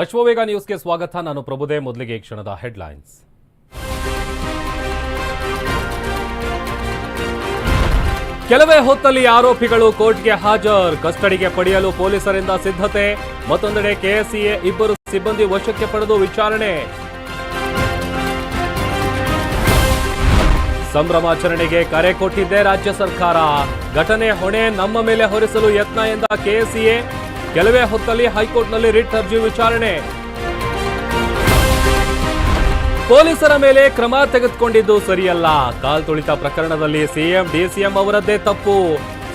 ಅಶ್ವವೇಗ ನ್ಯೂಸ್ಗೆ ಸ್ವಾಗತ. ನಾನು ಪ್ರಭುದೇ, ಮೊದಲಿಗೆ ಈ ಕ್ಷಣದ ಹೆಡ್ಲೈನ್ಸ್. ಕೆಲವೇ ಹೊತ್ತಲ್ಲಿ ಆರೋಪಿಗಳು ಕೋರ್ಟ್ಗೆ ಹಾಜರ್. ಕಸ್ಟಡಿಗೆ ಪಡೆಯಲು ಪೊಲೀಸರಿಂದ ಸಿದ್ಧತೆ. ಮತ್ತೊಂದೆಡೆ ಕೆಎಸ್ಸಿಎ ಇಬ್ಬರು ಸಿಬ್ಬಂದಿ ವಶಕ್ಕೆ ಪಡೆದು ವಿಚಾರಣೆ. ಸಂಭ್ರಮಾಚರಣೆಗೆ ಕರೆ ಕೊಟ್ಟಿದ್ದೆ ರಾಜ್ಯ ಸರ್ಕಾರ. ಘಟನೆ ಹೊಣೆ ನಮ್ಮ ಮೇಲೆ ಹೊರಿಸಲು ಯತ್ನ ಎಂದ ಕೆಎಸ್ಸಿಎ. ಕೆಲವೇ ಹೊತ್ತಲ್ಲಿ ಹೈಕೋರ್ಟ್ನಲ್ಲಿ ರಿಟ್ ಅರ್ಜಿ ವಿಚಾರಣೆ. ಪೊಲೀಸರ ಮೇಲೆ ಕ್ರಮ ತೆಗೆದುಕೊಂಡಿದ್ದು ಸರಿಯಲ್ಲ. ಕಾಲ್ ತುಳಿತ ಪ್ರಕರಣದಲ್ಲಿ ಸಿಎಂ, ಡಿಸಿಎಂ ಅವರದ್ದೇ ತಪ್ಪು.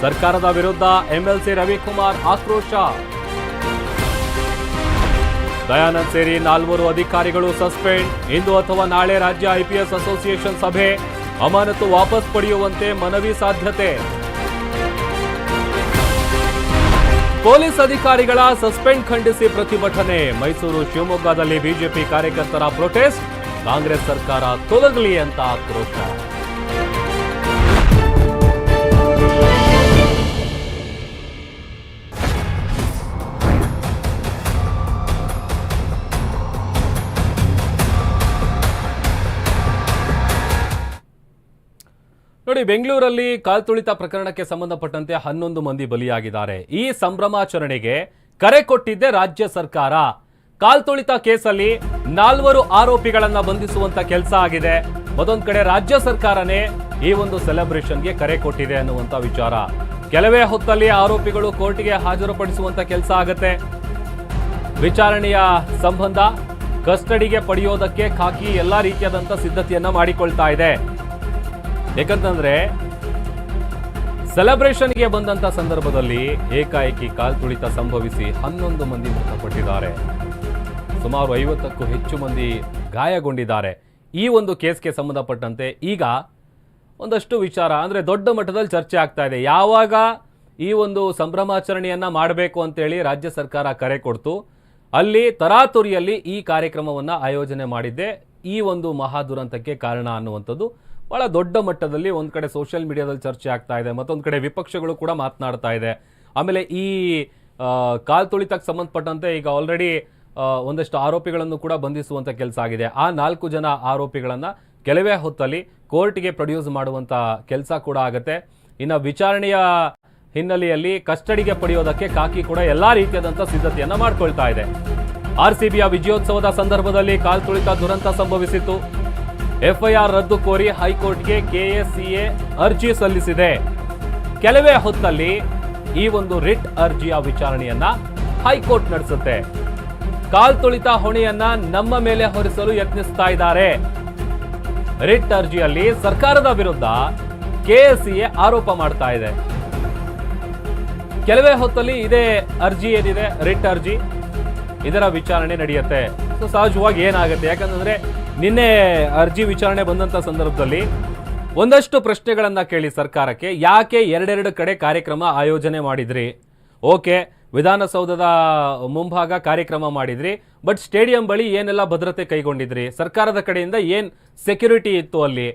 ಸರ್ಕಾರದ ವಿರುದ್ಧ ಎಂಎಲ್ಸಿ ರವಿಕುಮಾರ್ ಆಕ್ರೋಶ. ದಯಾನಂದ್ ಸೇರಿ ನಾಲ್ವರು ಅಧಿಕಾರಿಗಳು ಸಸ್ಪೆಂಡ್. ಇಂದು ಅಥವಾ ನಾಳೆ ರಾಜ್ಯ ಐಪಿಎಸ್ ಅಸೋಸಿಯೇಷನ್ ಸಭೆ. ಅಮಾನತು ವಾಪಸ್ ಪಡೆಯುವಂತೆ ಮನವಿ ಸಾಧ್ಯತೆ. ಪೊಲೀಸ್ ಅಧಿಕಾರಿಗಳ ಸಸ್ಪೆಂಡ್ ಖಂಡಿಸಿ ಪ್ರತಿಭಟನೆ. ಮೈಸೂರು ಶಿವಮೊಗ್ಗದಲ್ಲಿ ಬಿಜೆಪಿ ಕಾರ್ಯಕರ್ತರ ಪ್ರೊಟೆಸ್ಟ್. ಕಾಂಗ್ರೆಸ್ ಸರ್ಕಾರ ತೊಲಗಲಿ ಅಂತ ಆಕ್ರೋಶ. ನೋಡಿ, ಬೆಂಗಳೂರಲ್ಲಿ ಕಾಲ್ತುಳಿತ ಪ್ರಕರಣಕ್ಕೆ ಸಂಬಂಧಪಟ್ಟಂತೆ ಹನ್ನೊಂದು ಮಂದಿ ಬಲಿಯಾಗಿದ್ದಾರೆ. ಈ ಸಂಭ್ರಮಾಚರಣೆಗೆ ಕರೆ ಕೊಟ್ಟಿದ್ದೆ ರಾಜ್ಯ ಸರ್ಕಾರ. ಕಾಲ್ತುಳಿತ ಕೇಸಲ್ಲಿ ನಾಲ್ವರು ಆರೋಪಿಗಳನ್ನ ಬಂಧಿಸುವಂತ ಕೆಲಸ ಆಗಿದೆ. ಮತ್ತೊಂದು ಕಡೆ ರಾಜ್ಯ ಸರ್ಕಾರನೇ ಈ ಒಂದು ಸೆಲೆಬ್ರೇಷನ್ಗೆ ಕರೆ ಕೊಟ್ಟಿದೆ ಅನ್ನುವಂತ ವಿಚಾರ. ಕೆಲವೇ ಹೊತ್ತಲ್ಲಿ ಆರೋಪಿಗಳು ಕೋರ್ಟ್ಗೆ ಹಾಜರುಪಡಿಸುವಂತ ಕೆಲಸ ಆಗತ್ತೆ. ವಿಚಾರಣೆಯ ಸಂಬಂಧ ಕಸ್ಟಡಿಗೆ ಪಡೆಯೋದಕ್ಕೆ ಖಾಕಿ ಎಲ್ಲಾ ರೀತಿಯಾದಂತ ಸಿದ್ಧತೆಯನ್ನ ಮಾಡಿಕೊಳ್ತಾ ಇದೆ. ಯಾಕಂತಂದ್ರೆ ಸೆಲೆಬ್ರೇಷನ್ಗೆ ಬಂದಂತ ಸಂದರ್ಭದಲ್ಲಿ ಏಕಾಏಕಿ ಕಾಲ್ತುಳಿತ ಸಂಭವಿಸಿ ಹನ್ನೊಂದು ಮಂದಿ ಮೃತಪಟ್ಟಿದ್ದಾರೆ. ಸುಮಾರು ಐವತ್ತಕ್ಕೂ ಹೆಚ್ಚು ಮಂದಿ ಗಾಯಗೊಂಡಿದ್ದಾರೆ. ಈ ಒಂದು ಕೇಸ್ಗೆ ಸಂಬಂಧಪಟ್ಟಂತೆ ಈಗ ಒಂದಷ್ಟು ವಿಚಾರ, ಅಂದ್ರೆ ದೊಡ್ಡ ಮಟ್ಟದಲ್ಲಿ ಚರ್ಚೆ ಆಗ್ತಾ ಇದೆ. ಯಾವಾಗ ಈ ಒಂದು ಸಂಭ್ರಮಾಚರಣೆಯನ್ನ ಮಾಡಬೇಕು ಅಂತೇಳಿ ರಾಜ್ಯ ಸರ್ಕಾರ ಕರೆ ಕೊಡ್ತು. ಅಲ್ಲಿ ತರಾತುರಿಯಲ್ಲಿ ಈ ಕಾರ್ಯಕ್ರಮವನ್ನು ಆಯೋಜನೆ ಮಾಡಿದ್ದೆ. ಈ ಒಂದು ಮಹಾ ದುರಂತಕ್ಕೆ ಕಾರಣ ಅನ್ನುವಂಥದ್ದು. ಬಹಳ ದೊಡ್ಡ ಮಟ್ಟದಲ್ಲಿ ಒಂದು ಕಡೆ ಸೋಷಿಯಲ್ ಮೀಡಿಯಾದಲ್ಲಿ ಚರ್ಚೆ ಆಗ್ತಾ ಇದೆ, ಮತ್ತೊಂದು ಕಡೆ ವಿಪಕ್ಷಗಳು ಕೂಡ ಮಾತನಾಡ್ತಾ ಇದೆ. ಆಮೇಲೆ ಈ ಕಾಲ್ ತುಳಿತಕ್ಕೆ ಸಂಬಂಧಪಟ್ಟಂತೆ ಈಗ ಆಲ್ರೆಡಿ ಒಂದಷ್ಟು ಆರೋಪಿಗಳನ್ನು ಕೂಡ ಬಂಧಿಸುವಂತ ಕೆಲಸ ಆಗಿದೆ. ಆ ನಾಲ್ಕು ಜನ ಆರೋಪಿಗಳನ್ನು ಕೆಲವೇ ಹೊತ್ತಲ್ಲಿ ಕೋರ್ಟ್ಗೆ ಪ್ರೊಡ್ಯೂಸ್ ಮಾಡುವಂತ ಕೆಲಸ ಕೂಡ ಆಗತ್ತೆ. ಇನ್ನು ವಿಚಾರಣೆಯ ಹಿನ್ನೆಲೆಯಲ್ಲಿ ಕಸ್ಟಡಿಗೆ ಪಡೆಯೋದಕ್ಕೆ ಕಾಕಿ ಕೂಡ ಎಲ್ಲಾ ರೀತಿಯಾದಂಥ ಸಿದ್ಧತೆಯನ್ನ ಮಾಡ್ಕೊಳ್ತಾ ಇದೆ. ಆರ್ ಸಿ ಬಿಯ ವಿಜಯೋತ್ಸವದ ಸಂದರ್ಭದಲ್ಲಿ ಕಾಲ್ತುಳಿತ ದುರಂತ ಸಂಭವಿಸಿತ್ತು. ಎಫ್ಐಆರ್ ರದ್ದು ಕೋರಿ ಹೈಕೋರ್ಟ್ಗೆ ಕೆಎಸ್ಸಿಎ ಅರ್ಜಿ ಸಲ್ಲಿಸಿದೆ. ಕೆಲವೇ ಹೊತ್ತಲ್ಲಿ ಈ ಒಂದು ರಿಟ್ ಅರ್ಜಿಯ ವಿಚಾರಣೆಯನ್ನ ಹೈಕೋರ್ಟ್ ನಡೆಸುತ್ತೆ. ಕಾಲ್ತುಳಿತ ಹೊಣೆಯನ್ನ ನಮ್ಮ ಮೇಲೆ ಹೊರಿಸಲು ಯತ್ನಿಸ್ತಾ ಇದ್ದಾರೆ. ರಿಟ್ ಅರ್ಜಿಯಲ್ಲಿ ಸರ್ಕಾರದ ವಿರುದ್ಧ ಕೆಎಸ್ಸಿಎ ಆರೋಪ ಮಾಡ್ತಾ ಇದೆ. ಕೆಲವೇ ಹೊತ್ತಲ್ಲಿ ಇದೇ ಅರ್ಜಿ ಏನಿದೆ? ರಿಟ್ ಅರ್ಜಿ. ಇದರ ವಿಚಾರಣೆ ನಡೆಯುತ್ತೆ. ಸಹಜವಾಗಿ ಏನಾಗುತ್ತೆ? ಯಾಕಂತಂದ್ರೆ ನಿನ್ನೆ ಅರ್ಜಿ ವಿಚಾರಣೆ ಬಂದಂತ ಸಂದರ್ಭದಲ್ಲಿ ಒಂದಷ್ಟು ಪ್ರಶ್ನೆಗಳನ್ನು ಕೇಳಿ ಸರ್ಕಾರಕ್ಕೆ. ಯಾಕೆ ಎರಡೆರಡು ಕಡೆ ಕಾರ್ಯಕ್ರಮ ಆಯೋಜನೆ ಮಾಡಿದ್ರಿ? ಓಕೆ, ವಿಧಾನಸೌಧದ ಮುಂಭಾಗ ಕಾರ್ಯಕ್ರಮ ಮಾಡಿದ್ರಿ, ಬಟ್ ಸ್ಟೇಡಿಯಂ ಬಳಿ ಏನೆಲ್ಲ ಭದ್ರತೆ ಕೈಗೊಂಡಿದ್ರಿ? ಸರ್ಕಾರದ ಕಡೆಯಿಂದ ಏನ್ ಸೆಕ್ಯೂರಿಟಿ ಇತ್ತು ಅಲ್ಲಿ?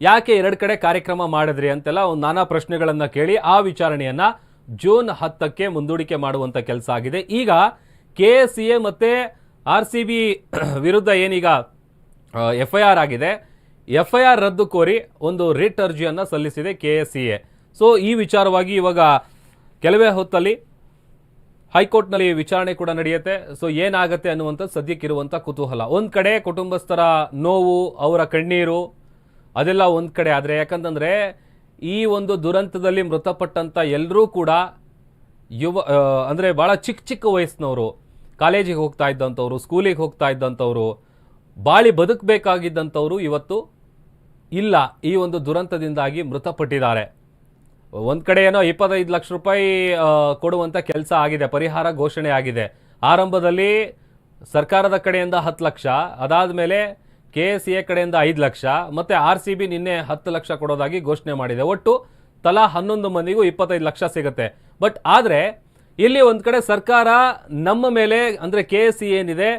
ಯಾಕೆ ಎರಡು ಕಡೆ ಕಾರ್ಯಕ್ರಮ ಮಾಡಿದ್ರಿ ಅಂತೆಲ್ಲ ಒಂದು ನಾನಾ ಪ್ರಶ್ನೆಗಳನ್ನು ಕೇಳಿ ಆ ವಿಚಾರಣೆಯನ್ನ ಜೂನ್ ಹತ್ತಕ್ಕೆ ಮುಂದೂಡಿಕೆ ಮಾಡುವಂತ ಕೆಲಸ ಆಗಿದೆ. ಈಗ ಕೆ ಸಿ ಎ ಮತ್ತೆ ಆರ್ ಸಿ ಬಿ ವಿರುದ್ಧ ಏನೀಗ ಎಫ್ ಐ ಆರ್ ಆಗಿದೆ. ಎಫ್ ಐ ಆರ್ ರದ್ದು ಕೋರಿ ಒಂದು ರಿಟ್ ಅರ್ಜಿಯನ್ನು ಸಲ್ಲಿಸಿದೆ K S C A. So, ಈ ವಿಚಾರವಾಗಿ ಇವಾಗ ಕೆಲವೇ ಹೊತ್ತಲ್ಲಿ ಹೈಕೋರ್ಟ್ನಲ್ಲಿ ವಿಚಾರಣೆ ಕೂಡ ನಡೆಯುತ್ತೆ. ಸೊ, ಏನಾಗುತ್ತೆ ಅನ್ನುವಂಥದ್ದು ಸದ್ಯಕ್ಕಿರುವಂಥ ಕುತೂಹಲ. ಒಂದು ಕಡೆ ಕುಟುಂಬಸ್ಥರ ನೋವು, ಅವರ ಕಣ್ಣೀರು, ಅದೆಲ್ಲ ಒಂದು ಕಡೆ. ಆದರೆ ಯಾಕಂತಂದರೆ ಈ ಒಂದು ದುರಂತದಲ್ಲಿ ಮೃತಪಟ್ಟಂಥ ಎಲ್ಲರೂ ಕೂಡ ಯುವ ಅಂದರೆ ಭಾಳ ಚಿಕ್ಕ ಚಿಕ್ಕ ವಯಸ್ಸಿನವರು. ಕಾಲೇಜಿಗೆ ಹೋಗ್ತಾ ಇದ್ದಂಥವ್ರು, ಸ್ಕೂಲಿಗೆ ಹೋಗ್ತಾ ಇದ್ದಂಥವ್ರು ಬಾಳಿ ಬದುಕಬೇಕಾಗಿದ್ದಂಥವರು ಇವತ್ತು ಇಲ್ಲ, ಈ ಒಂದು ದುರಂತದಿಂದಾಗಿ ಮೃತಪಟ್ಟಿದ್ದಾರೆ. ಒಂದು ಕಡೆ ಏನೋ ಇಪ್ಪತ್ತೈದು ಲಕ್ಷ ರೂಪಾಯಿ ಕೊಡುವಂಥ ಕೆಲಸ ಆಗಿದೆ, ಪರಿಹಾರ ಘೋಷಣೆ ಆಗಿದೆ. ಆರಂಭದಲ್ಲಿ ಸರ್ಕಾರದ ಕಡೆಯಿಂದ ಹತ್ತು ಲಕ್ಷ ಅದಾದ ಮೇಲೆ ಕೆ ಎಸ್ ಎ ಕಡೆಯಿಂದ ಐದು ಲಕ್ಷ, ಮತ್ತು ಆರ್ ಸಿ ಬಿ ನಿನ್ನೆ ಹತ್ತು ಲಕ್ಷ ಕೊಡೋದಾಗಿ ಘೋಷಣೆ ಮಾಡಿದೆ. ಒಟ್ಟು ತಲಾ ಹನ್ನೊಂದು ಮಂದಿಗೂ ಇಪ್ಪತ್ತೈದು ಲಕ್ಷ ಸಿಗುತ್ತೆ. ಬಟ್ ಆದರೆ, ಇಲ್ಲಿ ಒಂದು ಕಡೆ ಸರ್ಕಾರ ನಮ್ಮ ಮೇಲೆ, ಅಂದರೆ ಕೆ ಎಸ್ ಸಿ ಏನಿದೆ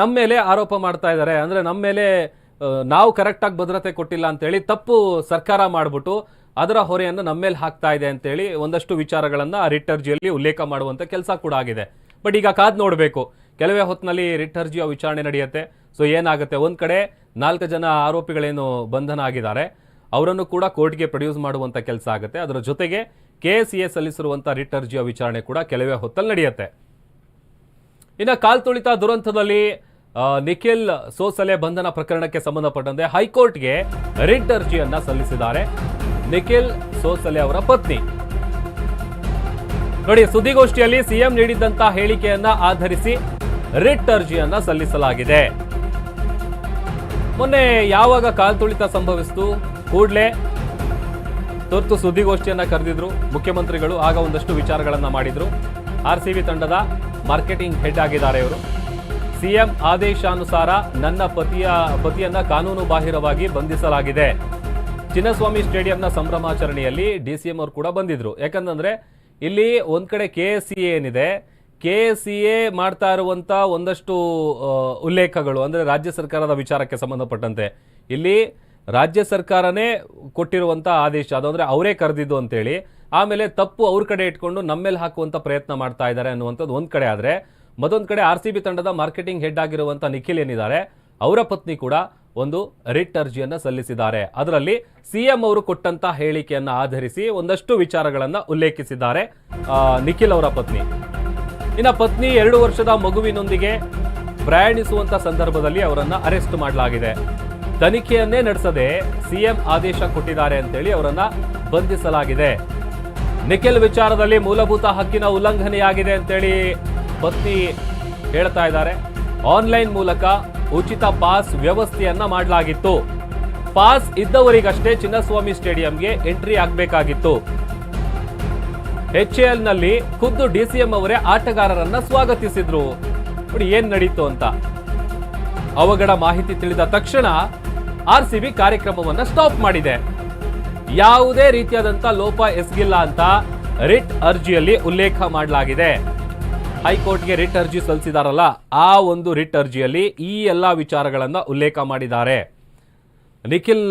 ನಮ್ಮ ಮೇಲೆ ಆರೋಪ ಮಾಡ್ತಾ ಇದ್ದಾರೆ ಅಂದ್ರೆ ನಮ್ಮ ಮೇಲೆ ನಾವು ಕರೆಕ್ಟಾಗಿ ಭದ್ರತೆ ಕೊಟ್ಟಿಲ್ಲ ಅಂತೇಳಿ ತಪ್ಪು ಸರ್ಕಾರ ಮಾಡ್ಬಿಟ್ಟು ಅದರ ಹೊರೆಯನ್ನು ನಮ್ಮ ಮೇಲೆ ಹಾಕ್ತಾ ಇದೆ ಅಂತೇಳಿ ಒಂದಷ್ಟು ವಿಚಾರಗಳನ್ನು ಆ ರಿಟ್ ಅರ್ಜಿಯಲ್ಲಿ ಉಲ್ಲೇಖ ಮಾಡುವಂತ ಕೆಲಸ ಕೂಡ ಆಗಿದೆ. ಬಟ್ ಈಗ ಕಾದ್ ನೋಡಬೇಕು. ಕೆಲವೇ ಹೊತ್ತಿನಲ್ಲಿ ರಿಟ್ ಅರ್ಜಿಯ ವಿಚಾರಣೆ ನಡೆಯುತ್ತೆ. ಸೊ ಏನಾಗುತ್ತೆ? ಒಂದು ಕಡೆ ನಾಲ್ಕು ಜನ ಆರೋಪಿಗಳೇನು ಬಂಧನ ಆಗಿದ್ದಾರೆ. ಅವರನ್ನು ಕೂಡ ಕೋರ್ಟ್ಗೆ ಪ್ರೊಡ್ಯೂಸ್ ಮಾಡುವಂತ ಕೆಲಸ ಆಗುತ್ತೆ. ಅದರ ಜೊತೆಗೆ ಕೆ ಸಿ ಎ ಸಲ್ಲಿಸಿರುವಂಥ ರಿಟ್ ಅರ್ಜಿಯ ವಿಚಾರಣೆ ಕೂಡ ಕೆಲವೇ ಹೊತ್ತಲ್ಲಿ ನಡೆಯುತ್ತೆ. ಇನ್ನು ಕಾಲ್ತುಳಿತ ದುರಂತದಲ್ಲಿ ಆ, ನಿಖಿಲ್ ಸೋಸಲೆ ಬಂಧನ ಪ್ರಕರಣಕ್ಕೆ ಸಂಬಂಧಪಟ್ಟಂತೆ ಹೈಕೋರ್ಟ್ಗೆ ರಿಟ್ ಅರ್ಜಿಯನ್ನ ಸಲ್ಲಿಸಿದ್ದಾರೆ. ನಿಖಿಲ್ ಸೋಸಲೆ ಅವರ ಪತ್ನಿ. ನೋಡಿ ಸುದ್ದಿಗೋಷ್ಠಿಯಲ್ಲಿ ಸಿಎಂ ನೀಡಿದ್ದಂತ ಹೇಳಿಕೆಯನ್ನ ಆಧರಿಸಿ ರಿಟ್ ಅರ್ಜಿಯನ್ನ ಸಲ್ಲಿಸಲಾಗಿದೆ. ಮೊನ್ನೆ ಯಾವಾಗ ಕಾಲ್ತುಳಿತ ಸಂಭವಿಸಿತು? ಕೂಡಲೇ ತುರ್ತು ಸುದ್ದಿಗೋಷ್ಠಿಯನ್ನ ಕರೆದಿದ್ರು. ಮುಖ್ಯಮಂತ್ರಿಗಳು ಆಗ ಒಂದಷ್ಟು ವಿಚಾರಗಳನ್ನ ಮಾಡಿದ್ರು. ಆರ್ ಸಿ ತಂಡದ ಮಾರ್ಕೆಟಿಂಗ್ ಹೆಡ್ ಆಗಿದ್ದಾರೆ ಇವರು. ಸಿಎಂ ಆದೇಶಾನುಸಾರ ನನ್ನ ಪತಿಯ, ಪತಿಯನ್ನ ಕಾನೂನು ಬಾಹಿರವಾಗಿ ಬಂಧಿಸಲಾಗಿದೆ. ಚಿನ್ನಸ್ವಾಮಿ ಸ್ಟೇಡಿಯಂನ ಸಂಭ್ರಮಾಚರಣೆಯಲ್ಲಿ ಡಿ ಸಿ ಎಂ ಅವರು ಕೂಡ ಬಂದಿದ್ರು. ಯಾಕಂತಂದ್ರೆ ಇಲ್ಲಿ ಒಂದ್ ಕಡೆ ಕೆ ಎಸ್ ಸಿ ಏನಿದೆ, ಕೆ ಎಸ್ ಸಿ ಎ ಮಾಡ್ತಾ ಇರುವಂತ ಒಂದಷ್ಟು ಉಲ್ಲೇಖಗಳು, ಅಂದ್ರೆ ರಾಜ್ಯ ಸರ್ಕಾರದ ವಿಚಾರಕ್ಕೆ ಸಂಬಂಧಪಟ್ಟಂತೆ. ಇಲ್ಲಿ ರಾಜ್ಯ ಸರ್ಕಾರನೇ ಕೊಟ್ಟಿರುವಂಥ ಆದೇಶ, ಅದು ಅಂದ್ರೆ ಅವರೇ ಕರೆದಿದ್ದು ಅಂತೇಳಿ, ಆಮೇಲೆ ತಪ್ಪು ಅವ್ರ ಕಡೆ ಇಟ್ಕೊಂಡು ನಮ್ಮೇಲೆ ಹಾಕುವಂತ ಪ್ರಯತ್ನ ಮಾಡ್ತಾ ಇದ್ದಾರೆ ಅನ್ನುವಂಥದ್ದು ಒಂದು ಕಡೆ ಆದರೆ, ಮತ್ತೊಂದು ಕಡೆ ಆರ್ ಸಿ ತಂಡದ ಮಾರ್ಕೆಟಿಂಗ್ ಹೆಡ್ ಆಗಿರುವಂತ ನಿಖಿಲ್ ಏನಿದ್ದಾರೆ, ಅವರ ಪತ್ನಿ ಕೂಡ ಒಂದು ರಿಟ್ ಅರ್ಜಿಯನ್ನ ಸಲ್ಲಿಸಿದ್ದಾರೆ. ಅದರಲ್ಲಿ ಸಿಎಂ ಅವರು ಕೊಟ್ಟಂತ ಹೇಳಿಕೆಯನ್ನ ಆಧರಿಸಿ ಒಂದಷ್ಟು ವಿಚಾರಗಳನ್ನ ಉಲ್ಲೇಖಿಸಿದ್ದಾರೆ ನಿಖಿಲ್ ಅವರ ಪತ್ನಿ. ಇನ್ನು ಪತ್ನಿ ಎರಡು ವರ್ಷದ ಮಗುವಿನೊಂದಿಗೆ ಪ್ರಯಾಣಿಸುವಂಥ ಸಂದರ್ಭದಲ್ಲಿ ಅವರನ್ನು ಅರೆಸ್ಟ್ ಮಾಡಲಾಗಿದೆ. ತನಿಖೆಯನ್ನೇ ನಡೆಸದೆ ಸಿಎಂ ಆದೇಶ ಕೊಟ್ಟಿದ್ದಾರೆ ಅಂತೇಳಿ ಅವರನ್ನ ಬಂಧಿಸಲಾಗಿದೆ. ನಿಖಿಲ್ ವಿಚಾರದಲ್ಲಿ ಮೂಲಭೂತ ಹಕ್ಕಿನ ಉಲ್ಲಂಘನೆಯಾಗಿದೆ ಅಂತೇಳಿ ಪತ್ನಿ ಹೇಳ್ತಾ ಇದ್ದಾರೆ. ಆನ್ಲೈನ್ ಮೂಲಕ ಉಚಿತ ಪಾಸ್ ವ್ಯವಸ್ಥೆಯನ್ನ ಮಾಡಲಾಗಿತ್ತು. ಪಾಸ್ ಇದ್ದವರಿಗಷ್ಟೇ ಚಿನ್ನಸ್ವಾಮಿ ಸ್ಟೇಡಿಯಂಗೆ ಎಂಟ್ರಿ ಆಗಬೇಕಾಗಿತ್ತು. ಎಚ್ ಎಲ್ನಲ್ಲಿ ಖುದ್ದು ಡಿಸಿಎಂ ಅವರೇ ಆಟಗಾರರನ್ನ ಸ್ವಾಗತಿಸಿದ್ರು. ನೋಡಿ ಏನ್ ನಡೀತು ಅಂತ. ಅವಘಡ ಮಾಹಿತಿ ತಿಳಿದ ತಕ್ಷಣ ಆರ್ ಸಿ ಬಿ ಕಾರ್ಯಕ್ರಮವನ್ನ ಸ್ಟಾಪ್ ಮಾಡಿದೆ. ಯಾವುದೇ ರೀತಿಯಾದಂತ ಲೋಪ ಎಸಗಿಲ್ಲ ಅಂತ ರಿಟ್ ಅರ್ಜಿಯಲ್ಲಿ ಉಲ್ಲೇಖ ಮಾಡಲಾಗಿದೆ. ಹೈಕೋರ್ಟ್ಗೆ ರಿಟ್ ಅರ್ಜಿ ಸಲ್ಲಿಸಿದಾರಲ್ಲ, ಆ ಒಂದು ರಿಟ್ ಅರ್ಜಿಯಲ್ಲಿ ಈ ಎಲ್ಲ ವಿಚಾರಗಳನ್ನು ಉಲ್ಲೇಖ ಮಾಡಿದ್ದಾರೆ. ನಿಖಿಲ್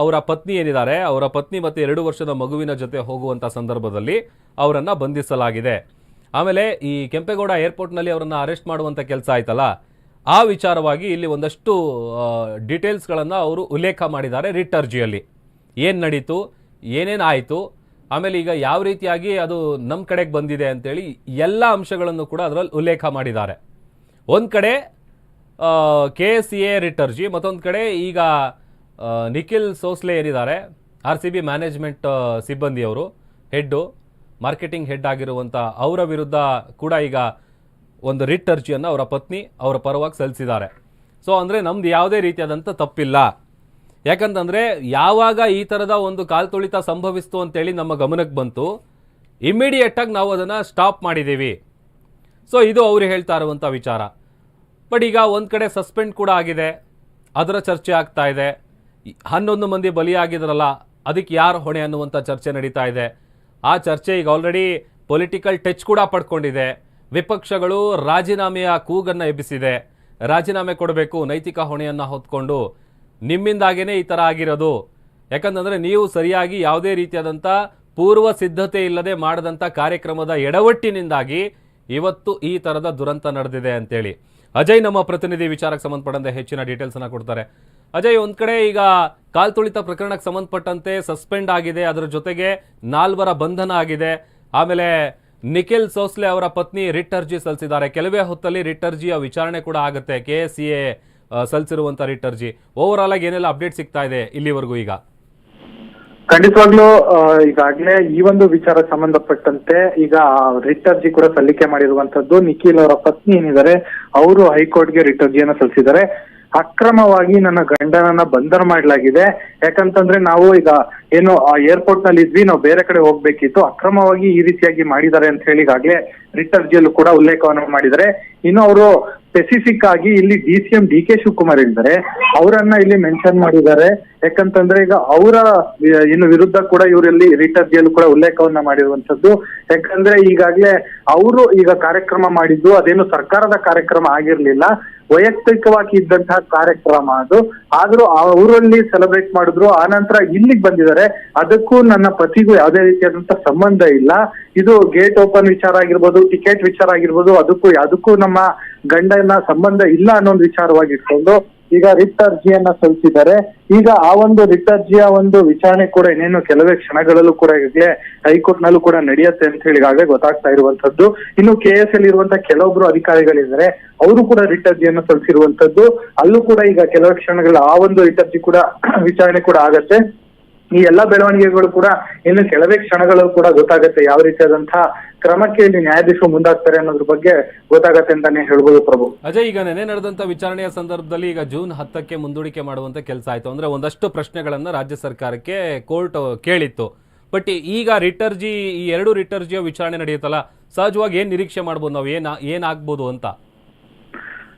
ಅವರ ಪತ್ನಿ ಏನಿದ್ದಾರೆ, ಅವರ ಪತ್ನಿ ಮತ್ತು ಎರಡು ವರ್ಷದ ಮಗುವಿನ ಜೊತೆ ಹೋಗುವಂತ ಸಂದರ್ಭದಲ್ಲಿ ಅವರನ್ನು ಬಂಧಿಸಲಾಗಿದೆ. ಆಮೇಲೆ ಈ ಕೆಂಪೇಗೌಡ ಏರ್ಪೋರ್ಟ್ನಲ್ಲಿ ಅವರನ್ನು ಅರೆಸ್ಟ್ ಮಾಡುವಂತ ಕೆಲಸ ಆಯ್ತಲ್ಲ ಆ ವಿಚಾರವಾಗಿ ಇಲ್ಲಿ ಒಂದಷ್ಟು ಡೀಟೇಲ್ಸ್ಗಳನ್ನು ಅವರು ಉಲ್ಲೇಖ ಮಾಡಿದ್ದಾರೆ ರಿಟ್ ಅರ್ಜಿಯಲ್ಲಿ ಏನು ನಡೀತು, ಏನೇನು ಆಯಿತು, ಆಮೇಲೆ ಈಗ ಯಾವ ರೀತಿಯಾಗಿ ಅದು ನಮ್ಮ ಕಡೆಗೆ ಬಂದಿದೆ ಅಂತೇಳಿ ಎಲ್ಲ ಅಂಶಗಳನ್ನು ಕೂಡ ಅದರಲ್ಲಿ ಉಲ್ಲೇಖ ಮಾಡಿದ್ದಾರೆ. ಒಂದು ಕಡೆ ಕೆ ಎಸ್ ಎ ರಿಟ್ ಮತ್ತೊಂದು ಕಡೆ ಈಗ ನಿಖಿಲ್ ಸೋಸ್ಲೆ ಏನಿದ್ದಾರೆ ಆರ್ ಸಿ ಬಿ ಮ್ಯಾನೇಜ್ಮೆಂಟ್ ಸಿಬ್ಬಂದಿಯವರು, ಹೆಡ್ಡು, ಮಾರ್ಕೆಟಿಂಗ್ ಹೆಡ್ ಆಗಿರುವಂಥ ಅವರ ವಿರುದ್ಧ ಕೂಡ ಈಗ ಒಂದು ರಿಟ್ ಅರ್ಜಿಯನ್ನು ಅವರ ಪತ್ನಿ ಅವರ ಪರವಾಗಿ ಸಲ್ಲಿಸಿದ್ದಾರೆ. ಸೊ ಅಂದರೆ ನಮ್ದು ಯಾವುದೇ ರೀತಿಯಾದಂಥ ತಪ್ಪಿಲ್ಲ. ಯಾಕಂತಂದರೆ ಯಾವಾಗ ಈ ಥರದ ಒಂದು ಕಾಲ್ತುಳಿತ ಸಂಭವಿಸ್ತು ಅಂತೇಳಿ ನಮ್ಮ ಗಮನಕ್ಕೆ ಬಂತು. ಇಮ್ಮಿಡಿಯೇಟಾಗಿ ನಾವು ಅದನ್ನು ಸ್ಟಾಪ್ ಮಾಡಿದ್ದೀವಿ ಸೊ ಇದು ಅವರು ಹೇಳ್ತಾ ಇರುವಂಥ ವಿಚಾರ. ಬಟ್ ಈಗ ಒಂದು ಕಡೆ ಸಸ್ಪೆಂಡ್ ಕೂಡ ಆಗಿದೆ. ಅದರ ಚರ್ಚೆ ಆಗ್ತಾ ಇದೆ. ಹನ್ನೊಂದು ಮಂದಿ ಬಲಿಯಾಗಿದ್ರಲ್ಲ, ಅದಕ್ಕೆ ಯಾರು ಹೊಣೆ ಅನ್ನುವಂಥ ಚರ್ಚೆ ನಡೀತಾ ಇದೆ. ಆ ಚರ್ಚೆ ಈಗ ಆಲ್ರೆಡಿ ಪೊಲಿಟಿಕಲ್ ಟಚ್ ಕೂಡ ಪಡ್ಕೊಂಡಿದೆ. ವಿಪಕ್ಷಗಳು ರಾಜೀನಾಮೆಯ ಕೂಗನ್ನು ಎಬ್ಬಿಸಿದೆ. ರಾಜೀನಾಮೆ ಕೊಡಬೇಕು, ನೈತಿಕ ಹೊಣೆಯನ್ನು ಹೊತ್ಕೊಂಡು ನಿಮ್ಮಿಂದಾಗೇನೆ ಈ ಥರ ಆಗಿರೋದು. ಯಾಕಂತಂದರೆ ನೀವು ಸರಿಯಾಗಿ ಯಾವುದೇ ರೀತಿಯಾದಂಥ ಪೂರ್ವ ಸಿದ್ಧತೆ ಇಲ್ಲದೆ ಮಾಡಿದಂಥ ಕಾರ್ಯಕ್ರಮದ ಎಡವಟ್ಟಿನಿಂದಾಗಿ ಇವತ್ತು ಈ ಥರದ ದುರಂತ ನಡೆದಿದೆ ಅಂತೇಳಿ. ಅಜಯ್ ನಮ್ಮ ಪ್ರತಿನಿಧಿ, ವಿಚಾರಕ್ಕೆ ಸಂಬಂಧಪಟ್ಟಂತೆ ಹೆಚ್ಚಿನ ಡೀಟೇಲ್ಸನ್ನು ಕೊಡ್ತಾರೆ. ಅಜಯ್, ಒಂದು ಕಡೆ ಈಗ ಕಾಲ್ತುಳಿತ ಪ್ರಕರಣಕ್ಕೆ ಸಂಬಂಧಪಟ್ಟಂತೆ ಸಸ್ಪೆಂಡ್ ಆಗಿದೆ. ಅದರ ಜೊತೆಗೆ ನಾಲ್ವರ ಬಂಧನ ಆಗಿದೆ. ಆಮೇಲೆ ನಿಖಿಲ್ ಸೋಸ್ಲೆ ಅವರ ಪತ್ನಿ ರಿಟ್ ಅರ್ಜಿ ಸಲ್ಲಿಸಿದ್ದಾರೆ. ಕೆಲವೇ ಹೊತ್ತಲ್ಲಿ ರಿಟ್ ಅರ್ಜಿಯ ವಿಚಾರಣೆ ಕೂಡ ಆಗುತ್ತೆ. ಕೆ ಎಸ್ ಸಿ ಎ ಸಲ್ಲಿಸಿರುವಂತಹ ರಿಟ್ ಅರ್ಜಿ ಓವರ್ ಆಲ್ ಆಗಿ ಏನೆಲ್ಲ ಅಪ್ಡೇಟ್ ಸಿಗ್ತಾ ಇದೆ ಇಲ್ಲಿವರೆಗೂ ಈಗ? ಖಂಡಿತವಾಗ್ಲೂ ಈಗಾಗಲೇ ಈ ಒಂದು ವಿಚಾರ ಸಂಬಂಧಪಟ್ಟಂತೆ ಈಗ ರಿಟ್ ಅರ್ಜಿ ಕೂಡ ಸಲ್ಲಿಕೆ ಮಾಡಿರುವಂತದ್ದು ನಿಖಿಲ್ ಅವರ ಪತ್ನಿ ಏನಿದ್ದಾರೆ, ಅವರು ಹೈಕೋರ್ಟ್ಗೆ ರಿಟ್ ಅರ್ಜಿಯನ್ನು ಸಲ್ಲಿಸಿದ್ದಾರೆ. ಅಕ್ರಮವಾಗಿ ನನ್ನ ಗಂಡನನ್ನ ಬಂಧನ ಮಾಡಲಾಗಿದೆ. ಯಾಕಂತಂದ್ರೆ ನಾವು ಈಗ ಏನು ಆ ಏರ್ಪೋರ್ಟ್ನಲ್ಲಿ ಇದ್ವಿ, ನಾವು ಬೇರೆ ಕಡೆ ಹೋಗ್ಬೇಕಿತ್ತು. ಅಕ್ರಮವಾಗಿ ಈ ರೀತಿಯಾಗಿ ಮಾಡಿದ್ದಾರೆ ಅಂತ ಹೇಳಿ ಈಗಾಗ್ಲೇ ರಿಟ್ ಅರ್ಜಿಯಲ್ಲೂ ಕೂಡ ಉಲ್ಲೇಖವನ್ನು ಮಾಡಿದ್ದಾರೆ. ಇನ್ನು ಅವರು ಸ್ಪೆಸಿಫಿಕ್ ಆಗಿ ಇಲ್ಲಿ D C M D K Shivakumar ಇದ್ದಾರೆ ಅವರನ್ನ ಇಲ್ಲಿ ಮೆನ್ಷನ್ ಮಾಡಿದ್ದಾರೆ. ಯಾಕಂತಂದ್ರೆ ಈಗ ಅವರ ಇನ್ನು ವಿರುದ್ಧ ಕೂಡ ಇವರಲ್ಲಿ ರಿಟ್ ಅರ್ಜಿಯಲ್ಲೂ ಕೂಡ ಉಲ್ಲೇಖವನ್ನ ಮಾಡಿರುವಂತದ್ದು ಯಾಕಂದ್ರೆ ಈಗಾಗಲೇ ಅವರು ಈಗ ಕಾರ್ಯಕ್ರಮ ಮಾಡಿದ್ದು ಅದೇನು ಸರ್ಕಾರದ ಕಾರ್ಯಕ್ರಮ ಆಗಿರ್ಲಿಲ್ಲ. ವೈಯಕ್ತಿಕವಾಗಿ ಇದ್ದಂತಹ ಕಾರ್ಯಕ್ರಮ ಅದು. ಆದ್ರೂ ಅವರಲ್ಲಿ ಸೆಲೆಬ್ರೇಟ್ ಮಾಡಿದ್ರು, ಆ ನಂತರ ಇಲ್ಲಿಗೆ ಬಂದಿದ್ದಾರೆ. ಅದಕ್ಕೂ ನನ್ನ ಪತಿಗೂ ಯಾವುದೇ ರೀತಿಯಾದಂತಹ ಸಂಬಂಧ ಇಲ್ಲ. ಇದು ಗೇಟ್ ಓಪನ್ ವಿಚಾರ ಆಗಿರ್ಬೋದು ಟಿಕೆಟ್ ವಿಚಾರ ಆಗಿರ್ಬೋದು, ಅದಕ್ಕೂ ಯಾವುದಕ್ಕೂ ನಮ್ಮ ಗಂಡನ ಸಂಬಂಧ ಇಲ್ಲ ಅನ್ನೋ ಒಂದು ವಿಚಾರವಾಗಿ ಇಟ್ಕೊಂಡು ಈಗ ರಿಟ್ ಅರ್ಜಿಯನ್ನ ಸಲ್ಲಿಸಿದ್ದಾರೆ. ಈಗ ಆ ಒಂದು ರಿಟ್ ಅರ್ಜಿಯ ಒಂದು ವಿಚಾರಣೆ ಕೂಡ ಇನ್ನೇನು ಕೆಲವೇ ಕ್ಷಣಗಳಲ್ಲೂ ಕೂಡ ಈಗಲೇ ಹೈಕೋರ್ಟ್ ನಲ್ಲೂ ಕೂಡ ನಡೆಯುತ್ತೆ ಅಂತ ಹೇಳಿ ಈಗಾಗಲೇ ಗೊತ್ತಾಗ್ತಾ ಇರುವಂತದ್ದು ಇನ್ನು ಕೆ ಎಸ್ ಎಲ್ ಇರುವಂತಹ ಕೆಲವೊಬ್ರು ಅಧಿಕಾರಿಗಳಿದ್ದಾರೆ, ಅವರು ಕೂಡ ರಿಟ್ ಅರ್ಜಿಯನ್ನು ಸಲ್ಲಿಸಿರುವಂತದ್ದು ಅಲ್ಲೂ ಕೂಡ ಈಗ ಕೆಲವೇ ಕ್ಷಣಗಳ ಆ ಒಂದು ರಿಟ್ ಅರ್ಜಿ ಕೂಡ ವಿಚಾರಣೆ ಕೂಡ ಆಗತ್ತೆ. ಈ ಎಲ್ಲಾ ಬೆಳವಣಿಗೆಗಳು ಕೂಡ ಇನ್ನು ಕೆಲವೇ ಕ್ಷಣಗಳು ಕೂಡ ಗೊತ್ತಾಗುತ್ತೆ ಯಾವ ರೀತಿಯಾದಂತಹ ಕ್ರಮಕ್ಕೆ ಇಲ್ಲಿ ನ್ಯಾಯಾಧೀಶರು ಮುಂದಾಗ್ತಾರೆ ಅನ್ನೋದ್ರ ಬಗ್ಗೆ ಗೊತ್ತಾಗತ್ತೆ ಅಂತಾನೆ ಹೇಳ್ಬೋದು ಪ್ರಭು. ಅಜಯ್, ಈಗ ನೆನೆ ನಡೆದಂತ ವಿಚಾರಣೆಯ ಸಂದರ್ಭದಲ್ಲಿ ಈಗ ಜೂನ್ ಹತ್ತಕ್ಕೆ ಮುಂದೂಡಿಕೆ ಮಾಡುವಂತ ಕೆಲಸ ಆಯ್ತು. ಅಂದ್ರೆ ಒಂದಷ್ಟು ಪ್ರಶ್ನೆಗಳನ್ನ ರಾಜ್ಯ ಸರ್ಕಾರಕ್ಕೆ ಕೋರ್ಟ್ ಕೇಳಿತ್ತು. ಬಟ್ ಈಗ ರಿಟರ್ಜಿ, ಈ ಎರಡು ರಿಟರ್ಜಿಯ ವಿಚಾರಣೆ ನಡೆಯುತ್ತಲ್ಲ, ಸಹಜವಾಗಿ ಏನ್ ನಿರೀಕ್ಷೆ ಮಾಡ್ಬೋದು ನಾವು? ಏನ್, ಏನಾಗ್ಬೋದು ಅಂತ?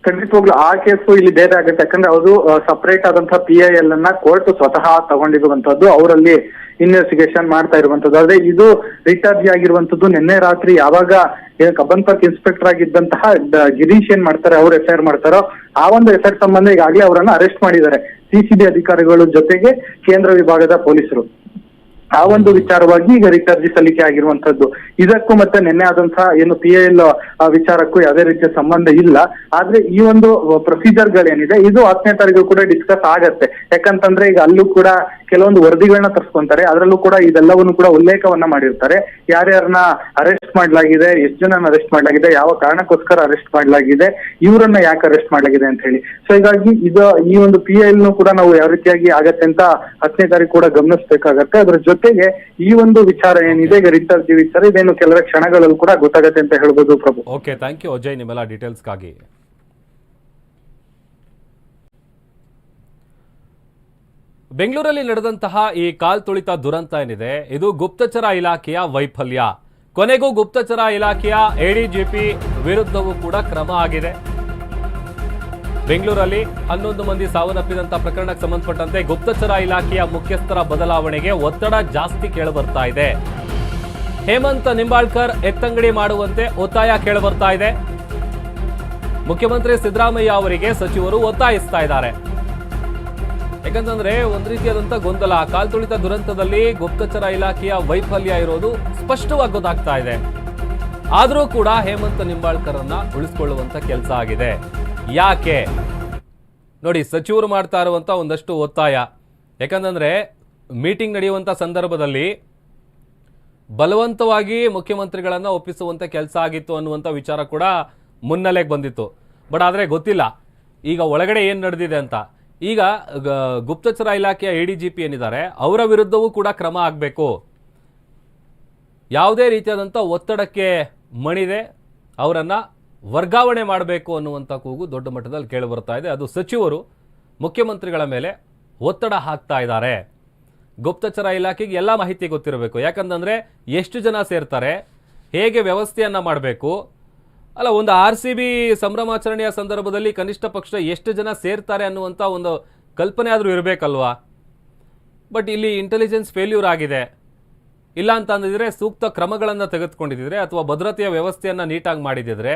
ಖಂಡಿತವಾಗ್ಲೂ ಆ ಕೇಸು ಇಲ್ಲಿ ಬೇರೆ ಆಗುತ್ತೆ. ಯಾಕಂದ್ರೆ ಅದು ಸಪರೇಟ್ ಆದಂತಹ ಪಿ ಐ ಎಲ್ ಅನ್ನ ಕೋರ್ಟ್ ಸ್ವತಃ ತಗೊಂಡಿರುವಂತದ್ದು ಅವರಲ್ಲಿ ಇನ್ವೆಸ್ಟಿಗೇಷನ್ ಮಾಡ್ತಾ ಇರುವಂತದ್ದು ಆದ್ರೆ ಇದು ರಿಟರ್ಜಿ ಆಗಿರುವಂತದ್ದು ನಿನ್ನೆ ರಾತ್ರಿ ಯಾವಾಗ ಕಬ್ಬನ್ ಪಾರ್ಕ್ ಇನ್ಸ್ಪೆಕ್ಟರ್ ಆಗಿದ್ದಂತಹ ಗಿರೀಶ್ ಏನ್ ಮಾಡ್ತಾರೆ, ಅವ್ರು ಎಫ್ ಆರ್ ಮಾಡ್ತಾರೋ, ಆ ಒಂದು ಎಫ್ ಐ ಆರ್ ಸಂಬಂಧ ಈಗಾಗಲೇ ಅವರನ್ನ ಅರೆಸ್ಟ್ ಮಾಡಿದ್ದಾರೆ. ಸಿಸಿಬಿ ಅಧಿಕಾರಿಗಳು ಜೊತೆಗೆ ಕೇಂದ್ರ ವಿಭಾಗದ ಪೊಲೀಸರು. ಆ ಒಂದು ವಿಚಾರವಾಗಿ ಈಗ ರಿಟ್ ಅರ್ಜಿ ಸಲ್ಲಿಕೆ ಆಗಿರುವಂತದ್ದು ಇದಕ್ಕೂ ಮತ್ತೆ ನಿನ್ನೆ ಆದಂತಹ ಏನು ಪಿ ಎಲ್ ವಿಚಾರಕ್ಕೂ ಯಾವುದೇ ರೀತಿಯ ಸಂಬಂಧ ಇಲ್ಲ. ಆದ್ರೆ ಈ ಒಂದು ಪ್ರೊಸೀಜರ್ ಗಳೇನಿದೆ, ಇದು ಹತ್ತನೇ ತಾರೀಕು ಕೂಡ ಡಿಸ್ಕಸ್ ಆಗತ್ತೆ. ಯಾಕಂತಂದ್ರೆ ಈಗ ಅಲ್ಲೂ ಕೂಡ ಕೆಲವೊಂದು ವರದಿಗಳನ್ನ ತರ್ಸ್ಕೊಂತಾರೆ. ಅದರಲ್ಲೂ ಕೂಡ ಇದೆಲ್ಲವನ್ನು ಕೂಡ ಉಲ್ಲೇಖವನ್ನ ಮಾಡಿರ್ತಾರೆ. ಯಾರ್ಯಾರನ್ನ ಅರೆಸ್ಟ್ ಮಾಡಲಾಗಿದೆ, ಎಷ್ಟು ಜನ ಅರೆಸ್ಟ್ ಮಾಡಲಾಗಿದೆ, ಯಾವ ಕಾರಣಕ್ಕೋಸ್ಕರ ಅರೆಸ್ಟ್ ಮಾಡಲಾಗಿದೆ, ಇವರನ್ನ ಯಾಕೆ ಅರೆಸ್ಟ್ ಮಾಡಲಾಗಿದೆ ಅಂತ ಹೇಳಿ. ಸೊ ಹೀಗಾಗಿ ಇದು ಈ ಒಂದು ಪಿ ಎಲ್ ಕೂಡ ನಾವು ಯಾವ ರೀತಿಯಾಗಿ ಆಗತ್ತೆ ಅಂತ ಹತ್ತನೇ ತಾರೀಕು ಕೂಡ ಗಮನಿಸಬೇಕಾಗತ್ತೆ. ಅದ್ರ ಜೊತೆಗೆ ಈ ಒಂದು ವಿಚಾರ ಏನಿದೆ ಅರ್ಜಿ ವಿಚಾರ, ಇದೇನು ಕೆಲವೇ ಕ್ಷಣಗಳಲ್ಲಿ ಕೂಡ ಗೊತ್ತಾಗತ್ತೆ ಅಂತ ಹೇಳ್ಬೋದು Prabhu. Okay thank you Ajay ನಿಮ್ಮೆಲ್ಲ ಡೀಟೇಲ್ಸ್ಗಾಗಿ ಬೆಂಗಳೂರಲ್ಲಿ ನಡೆದಂತಹ ಈ ಕಾಲ್ ತುಳಿತ ದುರಂತ ಏನಿದೆ, ಇದು ಗುಪ್ತಚರ ಇಲಾಖೆಯ ವೈಫಲ್ಯ. ಕೊನೆಗೂ ಗುಪ್ತಚರ ಇಲಾಖೆಯ ಎಡಿಜಿಪಿ ವಿರುದ್ಧವೂ ಕೂಡ ಕ್ರಮ ಆಗಿದೆ. ಬೆಂಗಳೂರಲ್ಲಿ ಹನ್ನೊಂದು ಮಂದಿ ಸಾವನ್ನಪ್ಪಿದಂಥ ಪ್ರಕರಣಕ್ಕೆ ಸಂಬಂಧಪಟ್ಟಂತೆ ಗುಪ್ತಚರ ಇಲಾಖೆಯ ಮುಖ್ಯಸ್ಥರ ಬದಲಾವಣೆಗೆ ಒತ್ತಡ ಜಾಸ್ತಿ ಕೇಳಬರ್ತಾ ಇದೆ. ಹೇಮಂತ್ ನಿಂಬಾಳ್ಕರ್ ಎತ್ತಂಗಡಿ ಮಾಡುವಂತೆ ಒತ್ತಾಯ ಕೇಳಬರ್ತಾ ಇದೆ. ಮುಖ್ಯಮಂತ್ರಿ ಸಿದ್ದರಾಮಯ್ಯ ಅವರಿಗೆ ಸಚಿವರು ಒತ್ತಾಯಿಸ್ತಾ ಇದ್ದಾರೆ. ಯಾಕಂತಂದ್ರೆ ಒಂದ್ ರೀತಿಯಾದಂಥ ಗೊಂದಲ ಕಾಲ್ತುಳಿತ ದುರಂತದಲ್ಲಿ ಗುಪ್ತಚರ ಇಲಾಖೆಯ ವೈಫಲ್ಯ ಇರೋದು ಸ್ಪಷ್ಟವಾಗಿ ಗೊತ್ತಾಗ್ತಾ ಇದೆ. ಆದರೂ ಕೂಡ ಹೇಮಂತ್ ನಿಂಬಾಳ್ಕರನ್ನ ಉಳಿಸ್ಕೊಳ್ಳುವಂತ ಕೆಲಸ ಆಗಿದೆ. ಯಾಕೆ? ನೋಡಿ, ಸಚಿವರು ಮಾಡ್ತಾ ಇರುವಂಥ ಒಂದಷ್ಟು ಒತ್ತಾಯ. ಯಾಕಂತಂದ್ರೆ, ಮೀಟಿಂಗ್ ನಡೆಯುವಂಥ ಸಂದರ್ಭದಲ್ಲಿ ಬಲವಂತವಾಗಿ ಮುಖ್ಯಮಂತ್ರಿಗಳನ್ನು ಒಪ್ಪಿಸುವಂತ ಕೆಲಸ ಆಗಿತ್ತು ಅನ್ನುವಂಥ ವಿಚಾರ ಕೂಡ ಮುನ್ನೆಲೆಗೆ ಬಂದಿತ್ತು. ಬಟ್ ಆದರೆ ಗೊತ್ತಿಲ್ಲ. ಈಗ ಒಳಗಡೆ ಏನು ನಡೆದಿದೆ ಅಂತ. ಈಗ ಗುಪ್ತಚರ ಇಲಾಖೆಯ ಎ ಡಿ ಜಿ ಪಿ ಏನಿದ್ದಾರೆ, ಅವರ ವಿರುದ್ಧವೂ ಕೂಡ ಕ್ರಮ ಆಗಬೇಕು. ಯಾವುದೇ ರೀತಿಯಾದಂಥ ಒತ್ತಡಕ್ಕೆ ಮಣಿದೆ ಅವರನ್ನು. ವರ್ಗಾವಣೆ ಮಾಡಬೇಕು ಅನ್ನುವಂಥ ಕೂಗು ದೊಡ್ಡ ಮಟ್ಟದಲ್ಲಿ ಕೇಳಿಬರ್ತಾ ಇದೆ. ಅದು ಸಚಿವರು, ಮುಖ್ಯಮಂತ್ರಿಗಳ ಮೇಲೆ ಒತ್ತಡ ಹಾಕ್ತಾ ಇದ್ದಾರೆ. ಗುಪ್ತಚರ ಇಲಾಖೆಗೆ ಎಲ್ಲ ಮಾಹಿತಿ ಗೊತ್ತಿರಬೇಕು. ಯಾಕಂತಂದರೆ ಎಷ್ಟು ಜನ ಸೇರ್ತಾರೆ, ಹೇಗೆ ವ್ಯವಸ್ಥೆಯನ್ನ ಮಾಡಬೇಕು? ಅಲ್ಲ, ಒಂದು ಆರ್ ಸಿ ಬಿ ಸಂಭ್ರಮಾಚರಣೆಯ ಸಂದರ್ಭದಲ್ಲಿ ಕನಿಷ್ಠ ಪಕ್ಷ ಎಷ್ಟು ಜನ ಸೇರ್ತಾರೆ ಅನ್ನುವಂಥ ಒಂದು ಕಲ್ಪನೆ ಆದರೂ ಇರಬೇಕಲ್ವಾ? ಬಟ್ ಇಲ್ಲಿ ಇಂಟೆಲಿಜೆನ್ಸ್ ಫೇಲ್ಯೂರ್ ಆಗಿದೆ. ಇಲ್ಲ ಅಂತ ಅಂದಿದ್ರೆ ಸೂಕ್ತ ಕ್ರಮಗಳನ್ನು ತೆಗೆದುಕೊಂಡಿದ್ರೆ ಅಥವಾ ಭದ್ರತೆಯ ವ್ಯವಸ್ಥೆಯನ್ನು ನೀಟಾಗಿ ಮಾಡಿದಿದ್ರೆ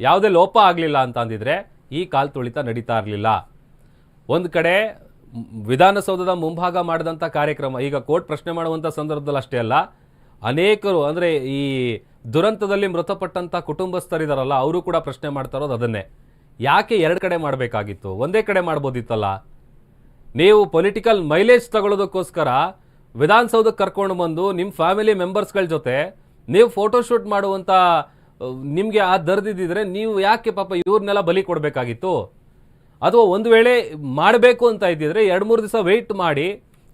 ಯಾವುದೇ ಲೋಪ ಆಗಲಿಲ್ಲ ಅಂತ ಅಂದಿದ್ರೆ ಈ ಕಾಲ್ ತುಳಿತ ನಡೀತಾ ಇರಲಿಲ್ಲ. ಒಂದು ಕಡೆ ವಿಧಾನಸೌಧದ ಮುಂಭಾಗ ಮಾಡಿದಂಥ ಕಾರ್ಯಕ್ರಮ, ಈಗ ಕೋರ್ಟ್ ಪ್ರಶ್ನೆ ಮಾಡುವಂಥ ಸಂದರ್ಭದಲ್ಲಿ ಅಷ್ಟೇ ಅಲ್ಲ, ಅನೇಕರು ಅಂದರೆ ಈ ದುರಂತದಲ್ಲಿ ಮೃತಪಟ್ಟಂಥ ಕುಟುಂಬಸ್ಥರಿದಾರಲ್ಲ, ಅವರು ಕೂಡ ಪ್ರಶ್ನೆ ಮಾಡ್ತಾ ಇರೋದು ಅದನ್ನೇ. ಯಾಕೆ ಎರಡು ಕಡೆ ಮಾಡಬೇಕಾಗಿತ್ತು? ಒಂದೇ ಕಡೆ ಮಾಡ್ಬೋದಿತ್ತಲ್ಲ? ನೀವು ಪೊಲಿಟಿಕಲ್ ಮೈಲೇಜ್ ತಗೊಳ್ಳೋದಕ್ಕೋಸ್ಕರ ವಿಧಾನಸೌಧಕ್ಕೆ ಕರ್ಕೊಂಡು ಬಂದು ನಿಮ್ಮ ಫ್ಯಾಮಿಲಿ ಮೆಂಬರ್ಸ್ಗಳ ಜೊತೆ ನೀವು ಫೋಟೋಶೂಟ್ ಮಾಡುವಂಥ ನಿಮಗೆ ಆ ದರ್ದಿದ್ದಿದ್ರೆ ನೀವು ಯಾಕೆ ಪಾಪ ಇವ್ರನ್ನೆಲ್ಲ ಬಲಿ ಕೊಡಬೇಕಾಗಿತ್ತು? ಅಥವಾ ಒಂದು ವೇಳೆ ಮಾಡಬೇಕು ಅಂತ ಇದ್ದಿದ್ರೆ ಎರಡು ಮೂರು ದಿವಸ ವೆಯ್ಟ್ ಮಾಡಿ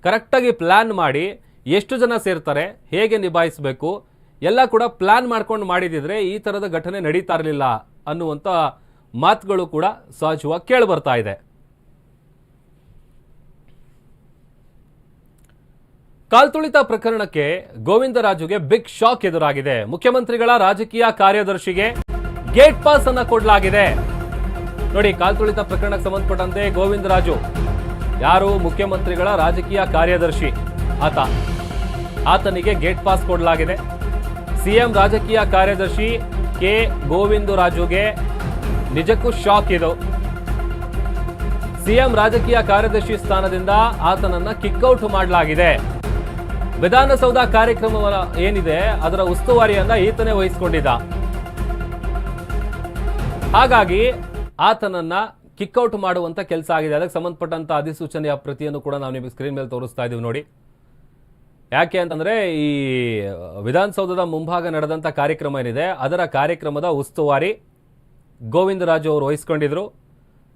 ಕರೆಕ್ಟಾಗಿ ಪ್ಲ್ಯಾನ್ ಮಾಡಿ, ಎಷ್ಟು ಜನ ಸೇರ್ತಾರೆ, ಹೇಗೆ ನಿಭಾಯಿಸಬೇಕು, ಎಲ್ಲ ಕೂಡ ಪ್ಲ್ಯಾನ್ ಮಾಡ್ಕೊಂಡು ಮಾಡಿದಿದ್ರೆ ಈ ಥರದ ಘಟನೆ ನಡೀತಾ ಇರಲಿಲ್ಲ ಅನ್ನುವಂಥ ಮಾತುಗಳು ಕೂಡ ಸಹಜವಾಗಿ ಕೇಳಿ ಬರ್ತಾ ಇದೆ. ಕಾಲ್ತುಳಿತ ಪ್ರಕರಣಕ್ಕೆ ಗೋವಿಂದರಾಜುಗೆ ಬಿಗ್ ಶಾಕ್ ಎದುರಾಗಿದೆ. ಮುಖ್ಯಮಂತ್ರಿಗಳ ರಾಜಕೀಯ ಕಾರ್ಯದರ್ಶಿಗೆ ಗೇಟ್ ಪಾಸ್ ಅನ್ನ ಕೊಡಲಾಗಿದೆ. ನೋಡಿ, ಕಾಲ್ತುಳಿತ ಪ್ರಕರಣಕ್ಕೆ ಸಂಬಂಧಪಟ್ಟಂತೆ ಗೋವಿಂದರಾಜು ಯಾರು ಮುಖ್ಯಮಂತ್ರಿಗಳ ರಾಜಕೀಯ ಕಾರ್ಯದರ್ಶಿ? ಆತ. ಆತನಿಗೆ ಗೇಟ್ ಪಾಸ್ ಕೊಡಲಾಗಿದೆ. ಸಿಎಂ ರಾಜಕೀಯ ಕಾರ್ಯದರ್ಶಿ ಕೆ. ಗೋವಿಂದರಾಜುಗೆ ನಿಜಕ್ಕೂ ಶಾಕ್ ಇದು. ಸಿಎಂ ರಾಜಕೀಯ ಕಾರ್ಯದರ್ಶಿ ಸ್ಥಾನದಿಂದ ಆತನನ್ನ ಕಿಕ್ಔಟ್ ಮಾಡಲಾಗಿದೆ. ವಿಧಾನಸೌಧ ಕಾರ್ಯಕ್ರಮ ಏನಿದೆ, ಅದರ ಉಸ್ತುವಾರಿಯನ್ನ ಈತನೇ ವಹಿಸಿಕೊಂಡಿದ್ದ. ಹಾಗಾಗಿ ಆತನನ್ನ ಕಿಕ್ಔಟ್ ಮಾಡುವಂತ ಕೆಲಸ ಆಗಿದೆ. ಅದಕ್ಕೆ ಸಂಬಂಧಪಟ್ಟಂತ ಅಧಿಸೂಚನೆಯ ಪ್ರತಿಯನ್ನು ಕೂಡ ನಾವು ನಿಮಗೆ ಸ್ಕ್ರೀನ್ ಮೇಲೆ ತೋರಿಸ್ತಾ ಇದೀವಿ ನೋಡಿ. ಯಾಕೆ ಅಂತಂದ್ರೆ ಈ ವಿಧಾನಸೌಧದ ಮುಂಭಾಗ ನಡೆದಂತ ಕಾರ್ಯಕ್ರಮ ಏನಿದೆ, ಅದರ ಕಾರ್ಯಕ್ರಮದ ಉಸ್ತುವಾರಿ ಗೋವಿಂದರಾಜು ಅವರು ವಹಿಸ್ಕೊಂಡಿದ್ರು.